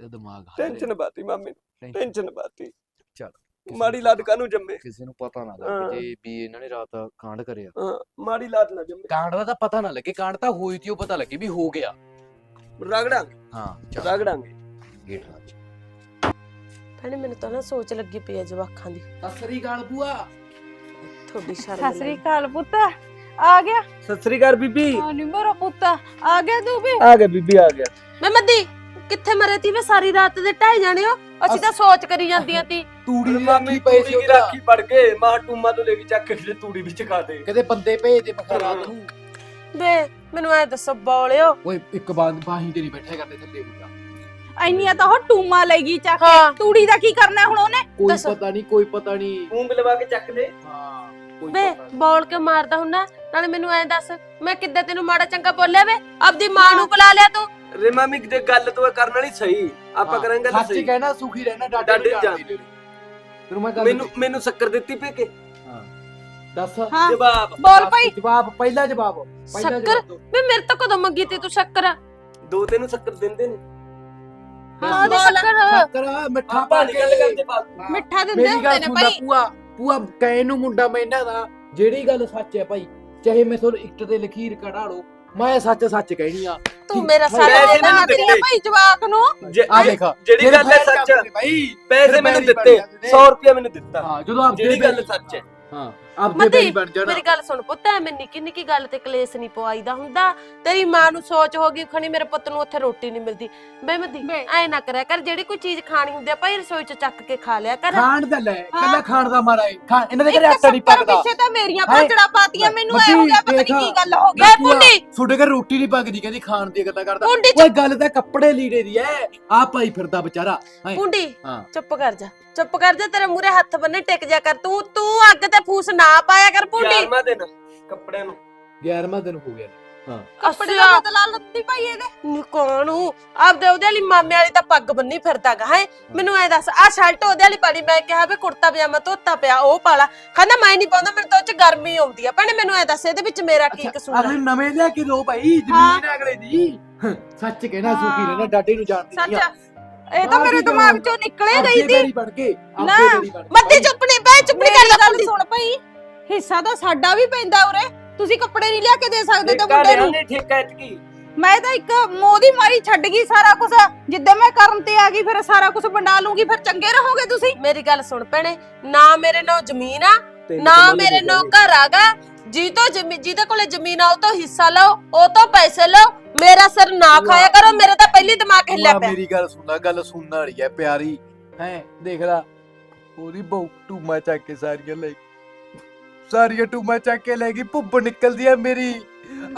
ਇਹਦਾ ਦਿਮਾਗ ਹੱਲ ਰਿਹਾ। ਟੈਨਸ਼ਨ ਬਾਤੀ ਮਾਮੇ ਟੈਨਸ਼ਨ ਟੈਨਸ਼ਨ ਬਾਤੀ ਮਾੜੀ ਲਾਦ ਕਾਨੂੰ ਜੰਮੇ? ਕਿਸੇ ਨੂੰ ਪਤਾ ਨਾ ਹਾਂ। ਲੱਗੇ ਜੇ ਵੀ ਇਹਨਾਂ ਨੇ ਰਾਤ ਕਾਂਡ ਕਰਿਆ। ਹਾਂ ਮਾੜੀ ਲਾਦ ਨਾ ਜੰਮੇ। ਕਾਂਡ ਦਾ ਤਾਂ ਪਤਾ ਨਾ ਲੱਗੇ ਕਾਂਡ ਤਾਂ ਹੋਈ ਤੀ ਉਹ ਪਤਾ ਲੱਗੇ ਵੀ ਹੋ ਗਿਆ। ਰਗੜਾਂਗੇ। ਹਾਂ ਚੱਲ। ਰਗੜਾਂਗੇ। ਗੇਟ ਲਾ ਭੈਣੇ ਮੈਨੂੰ ਤਾਂ ਨਾ ਸੋਚ ਲੱਗੀ ਪਈ ਆ ਜਵਾਖਾਂ ਦੀ। ਸਸਰੀ ਗਾਲ ਬੂਆ ਤੁਹਾਡੀ ਸ਼ਰਮ ਸਤਿ ਸ੍ਰੀ। ਅਕਾਲ ਪੁੱਤ। ਆ ਗਿਆ। ਸਤਿ ਸ੍ਰੀ ਅਕਾਲ ਬੀਬੀ। ਹਾਂ ਨੀ ਮੇਰਾ ਪੁੱਤ। ਆ ਗਿਆ ਤੂੰ ਵੀ। ਆ ਗਿਆ ਬੀਬੀ ਆ ਗਿਆ। ਮੈਂ ਮੱਦੀ ਕਿੱਥੇ ਮਰੇ ਤੀ? ਵੇ ਸਾਰੀ ਰਾਤ ਦੇ ਢਾਈ ਜਾਣੇ ਹੋ। ਅਸੀਂ ਤਾਂ ਸੋਚ ਕਰੀ ਜਾਂਦੀਆਂ ਤੀ। ਤੂੜੀ ਮਾਮੀ ਪਈ ਸੀ ਉਹਦਾ। ਰਾਖੀ ਪੜ ਕੇ ਮਾਹ ਟੂਮਾ ਤੋਂ ਲੈ ਕੇ ਚੱਕ ਕੇ ਤੂੜੀ ਵਿੱਚ ਖਾ ਦੇ। ਕਦੇ ਬੰਦੇ ਭੇਜ ਦੇ ਰਾਤ ਨੂੰ। ਵੇ ਮੈਨੂੰ ਐ ਦੱਸੋ ਬੋਲਿਓ। ਓਏ ਇੱਕ ਬਾਤ ਬਾਹੀ ਤੇ ਨਹੀਂ ਬੈਠਿਆ ਕਰਦੇ ਥੱਲੇ। ਐਨੀਆਂ ਤਾਂ ਉਹ ਟੂਮਾ ਲੈ ਗਈ ਚੱਕ ਹਾਂ। ਕੇ ਤੂੜੀ ਦਾ ਕੀ ਕਰਨਾ ਹੁਣ ਉਹਨੇ? ਕੋਈ ਦੱਸੋ। ਪਤਾ ਨਹੀਂ ਕੋਈ ਪਤਾ ਨਹੀਂ। ਉਂਗ ਲਵਾ ਕੇ ਚੱਕ ਦੇ। ਹਾਂ ਕੋਈ ਵੇ ਪਤਾ ਨੀ। ਬੋਲ ਕੇ ਮਾਰਦਾ ਹੁੰਨਾ ਨਾਲੇ ਮੈਨੂੰ ਐ ਦੱਸ ਮੈਂ ਕਿੱਦਾਂ ਤੈਨੂੰ ਮਾੜਾ ਚੰਗਾ ਬੋਲਿਆ ਵੇ? ਆਪਦੀ ਮਾਂ ਨੂੰ ਬੁਲਾ ਲਿਆ ਤੂੰ। ਰੇ ਮਾਮੀ ਕਿਤੇ ਗੱਲ ਤੋਂ ਕਰਨ ਵਾਲੀ ਸਹੀ। ਆਪਾਂ ਹਾਂ, ਕਰਾਂਗੇ ਗੱਲ ਸੱਚ ਸਹੀ। ਕਹਿਣਾ ਸੁਖੀ ਰਹਿਣਾ ਡਾਡੇ ਨੂੰ ਜਾਣ ਜਾਣਦੀ ਤੈਨੂੰ ਮੈਂ ਗੱਲ ਮੈਨੂੰ ਮੈਨੂੰ ਸ਼ੱਕਰ ਦਿੱਤੀ ਪੇ ਕੇ ਦੱਸ। ਹਾਂ। ਜਵਾਬ। ਬੋਲ ਭਾਈ। ਜਵਾਬ ਪਹਿਲਾ ਜਵਾਬ। ਪਹਿਲਾ ਸ਼ੱਕਰ? ਜਵਾਬ। ਵੇ ਮੇਰੇ ਤੋਂ ਕਦੋਂ ਮੰਗੀ ਤੀ ਤੂੰ ਸ਼ੱਕਰ? ਦੋ ਤੈਨੂੰ ਸ਼ੱਕਰ ਦਿੰਦੇ ਨੇ। ਹਾਂ ਦੇ ਸ਼ੱਕਰ। ਸ਼ੱਕਰ ਮਿੱਠਾ ਪਾ ਨੀ ਗੱਲ ਕਰਦੇ ਬਾਤ ਮਿੱਠਾ ਦਿੰਦੇ ਮੇਰੀ ਹੁੰਦੇ ਗੱਲ ਨੇ ਸੁਣਦਾ ਭਾਈ। ਪੂਆ ਪੂਆ ਕਹਿ ਨੂੰ ਮੁੰਡਾ ਮੈਂ ਇਹਨਾਂ ਦਾ। ਜਿਹੜੀ ਗੱਲ ਸੱਚ ਹੈ ਭਾਈ ਚਾਹੇ ਮੈਂ ਤੁਹਾਨੂੰ ਇੱਟ ਤੇ ਲਖੀਰ ਕਢਾ ਲਓ ਮੈਂ ਸੱਚ ਸੱਚ ਕਹਿਣੀ ਆ। ਤੂੰ ਮੇਰਾ ਪੈਸੇ ਸਾਰਾ ਮੈਨੂੰ ਦਿੱਤੇ। ਕਰਿਆ ਭਾਈ ਜਵਾਕ ਨੂੰ। ਆ ਦੇਖ ਜਿਹੜੀ ਤੇਰੇ ਗੱਲ ਹੈ ਸੱਚ ਭਾਈ ਪੈਸੇ ਮੈਨੂੰ ਦਿੱਤੇ ਜਾਂਦੇ ਨੇ। 100 ਰੁਪਏ ਮੈਨੂੰ ਦਿੱਤਾ। ਹਾਂ ਜਦੋਂ ਆਪ ਜਿਹੜੀ ਗੱਲ ਸੱਚ ਹੈ। ਹਾਂ। ਆਪਦੇ ਮਤੀ, ਬੇਰੀ ਬਣ ਜਾਣਾ। ਮੇਰੀ ਗੱਲ ਸੁਣ ਪੁੱਤ ਐ ਮੈਂ ਨਿੱਕੀ ਨਿੱਕੀ ਗੱਲ ਤੇ ਕਲੇਸ਼ ਨਹੀਂ ਪਵਾਈਦਾ ਹੁੰਦਾ। ਤੇਰੀ ਮਾਂ ਨੂੰ ਸੋਚ ਹੋ ਗਈ ਖਣੀ ਮੇਰੇ ਪੁੱਤ ਨੂੰ ਉੱਥੇ ਰੋਟੀ ਨਹੀਂ ਮਿਲਦੀ। ਬੇ ਮਦੀ ਬੇ। ਐ ਨਾ ਕਰਿਆ ਕਰ ਜਿਹੜੀ ਕੋਈ ਚੀਜ਼ ਖਾਣੀ ਹੁੰਦੀ ਆ ਭਾਈ ਰਸੋਈ ਚ ਚੱਕ ਕੇ ਖਾ ਲਿਆ ਕਰ। ਖਾਣ ਦਾ ਲੈ। ਕੱਲਾ ਖਾਣ ਦਾ ਮਾਰਾ ਏ। ਖਾ ਇਹਨਾਂ ਦੇ ਘਰੇ ਆਟਾ ਨਹੀਂ ਪੱਕਦਾ। ਪਿੱਛੇ ਤਾਂ ਮੇਰੀਆਂ ਹਾਏ। ਭਾਜੜਾ ਪਾਤੀਆਂ ਮੈਨੂੰ ਐ ਹੋ ਗਿਆ ਪਤਾ ਨਹੀਂ। ਕੀ ਗੱਲ ਹੋ ਗਈ। ਪੁੰਡੀ ਤੁਹਾਡੇ ਘਰ ਰੋਟੀ ਨਹੀਂ ਪੱਕਦੀ ਕਹਿੰਦੀ ਖਾਣ ਦੀ ਗੱਲਾਂ ਕਰਦਾ। ਪੁੰਡੀ ਓਏ ਗੱਲ ਤਾਂ ਕੱਪੜੇ ਲੀੜੇ ਦੀ ਐ। ਆ ਭਾਈ ਫਿਰਦਾ ਵਿਚਾਰਾ। ਹਾਏ। ਪੁੰਡੀ ਹਾਂ। ਚੁੱਪ ਕਰ ਜਾ। ਚੁੱਪ ਕਰ ਜਾ ਤੇਰੇ ਮੂਰੇ ਹੱਥ ਬੰਨੇ ਟਿਕ ਜਾ ਕਰ। ਤੂੰ ਤੂੰ ਅੱਗ ਤੇ ਫੂਸ ਨਾ ਪਾਇਆ ਕਰ ਪੁੰਡੀ 11ਵਾਂ ਦਿਨ ਕੱਪੜਿਆਂ ਨੂੰ। 11ਵਾਂ ਦਿਨ ਹੋ ਗਿਆ। ਹਾਂ। ਕੱਪੜੇ ਦਾ ਬਦਲਾ ਲੱਤੀ ਭਾਈ ਇਹਦੇ। ਨੀ ਕੌਣ ਹੂੰ? ਆਪਦੇ ਉਹਦੇ ਵਾਲੀ ਮਾਮੇ ਵਾਲੀ ਤਾਂ ਪੱਗ ਬੰਨੀ ਫਿਰਦਾਗਾ ਹੈ। ਮੈਨੂੰ ਐ ਦੱਸ ਆ ਸ਼ਰਟ ਉਹਦੇ ਵਾਲੀ ਪਾੜੀ ਮੈਂ ਕਿਹਾ ਵੀ ਕੁੜਤਾ ਪਜਾਮਾ ਧੋਤਾ ਪਿਆ ਉਹ ਪਾਲਾ ਕਹਿੰਦਾ ਮੈਂ ਨਹੀਂ ਪਾਉਂਦਾ ਮੈਨੂੰ ਤਾਂ ਉਹ ਚ ਗਰਮੀ ਆਉਂਦੀ ਆ। ਭੈਣੇ ਮੈਨੂੰ ਐ ਦੱਸ ਇਹਦੇ ਵਿੱਚ ਮੇਰਾ ਕੀ ਕਸੂਰ ਅਗਲੇ ਆ ਨਵੇਂ ਲਿਆ ਕੇ ਦੋ ਭਾਈ ਜ਼ਮੀਨ ਹੈ। ਅਗਲੇ ਦੀ। ਸੱਚ ਕਹਿਣਾ ਸੁਖੀ ਰਹਿਣਾ ਡਾਡੇ ਨੂੰ ਜਾਣਦੀ ਸੱਚ ਨਹੀਂ ਆ। ਇਹ ਤਾਂ ਮੇਰੇ ਦਿਮਾਗ ਚੋਂ ਨਿਕਲੇ ਗਈ ਸੀ। ਬੇਰੀ ਬਣ ਕੇ ਨਾ, ਆਪਦੇ ਬੇਰੀ ਬਣ ਕੇ। ਮੱਦੀ ਚੁੱਪ ਨਹੀਂ ਬੈ ਚੁੱਪ ਨਹੀਂ ਮੇਰੀ ਕਰਦਾ ਗੱਲ ਪੁੰਡੀ ਸੁਣ ਭਾਈ। ਹਿੱਸਾ ਤਾਂ ਸਾਡਾ ਵੀ ਪੈਂਦਾ ਉਰੇ। ਤੁਸੀਂ ਕੱਪੜੇ ਨਹੀਂ ਲਿਆ ਕੇ ਦੇ ਸਕਦੇ ਤੇ ਮੁੰਡੇ ਨੂੰ। ਨੇ ਠੇਕਾ ਇਤਕੀ। ਮੈਂ ਤਾਂ ਇੱਕ ਮੋਦੀ ਮਾਰੀ ਛੱਡ ਗਈ ਸਾਰਾ ਕੁਝ ਜਿੱਦਾਂ ਮੈਂ ਕਰਨ ਤੇ ਆ ਗਈ ਫਿਰ ਸਾਰਾ ਕੁਝ ਵੰਡਾ ਲੂੰਗੀ ਫਿਰ ਚੰਗੇ ਰਹੋਗੇ ਤੁਸੀਂ? ਮੇਰੀ ਗੱਲ ਸੁਣ ਭੈਣੇ ਨਾ ਮੇਰੇ ਨਾਲ ਜ਼ਮੀਨ ਆ ਨਾ ਮੇਰੇ ਨਾਲ ਘਰ ਆਗਾ। ਜੀ ਤੋਂ ਜ਼ਮੀ- ਜਿਹਦੇ ਕੋਲੇ ਜ਼ਮੀਨ ਆ ਉਹ ਤੋਂ ਹਿੱਸਾ ਲਓ ਉਹ ਤੋਂ ਪੈਸੇ ਲਓ ਮੇਰਾ ਸਿਰ ਨਾ ਖਾਇਆ ਕਰੋ ਮੇਰੇ ਤਾਂ ਪਹਿਲੀ ਦਿਮਾਗ ਹਿੱਲਿਆ ਭੂਆ, ਪਿਆ। ਮੇਰੀ ਗੱਲ ਸੁਣਦਾ ਗੱਲ ਸੁਣਨ ਵਾਲੀ ਹੈ ਪਿਆਰੀ। ਹੈ ਦੇਖ ਲੈ ਉਹਦੀ ਬਹੁ ਟੂਮਾ ਚੱਕ ਕੇ ਸਾਰੀਆਂ ਲੈ ਗਈ। ਸਾਰੀਆਂ ਟੂਮਾ ਚੱਕ ਕੇ ਲੈ ਗਈ ਭੁੱਬ ਨਿਕਲਦੀ ਹੈ ਮੇਰੀ।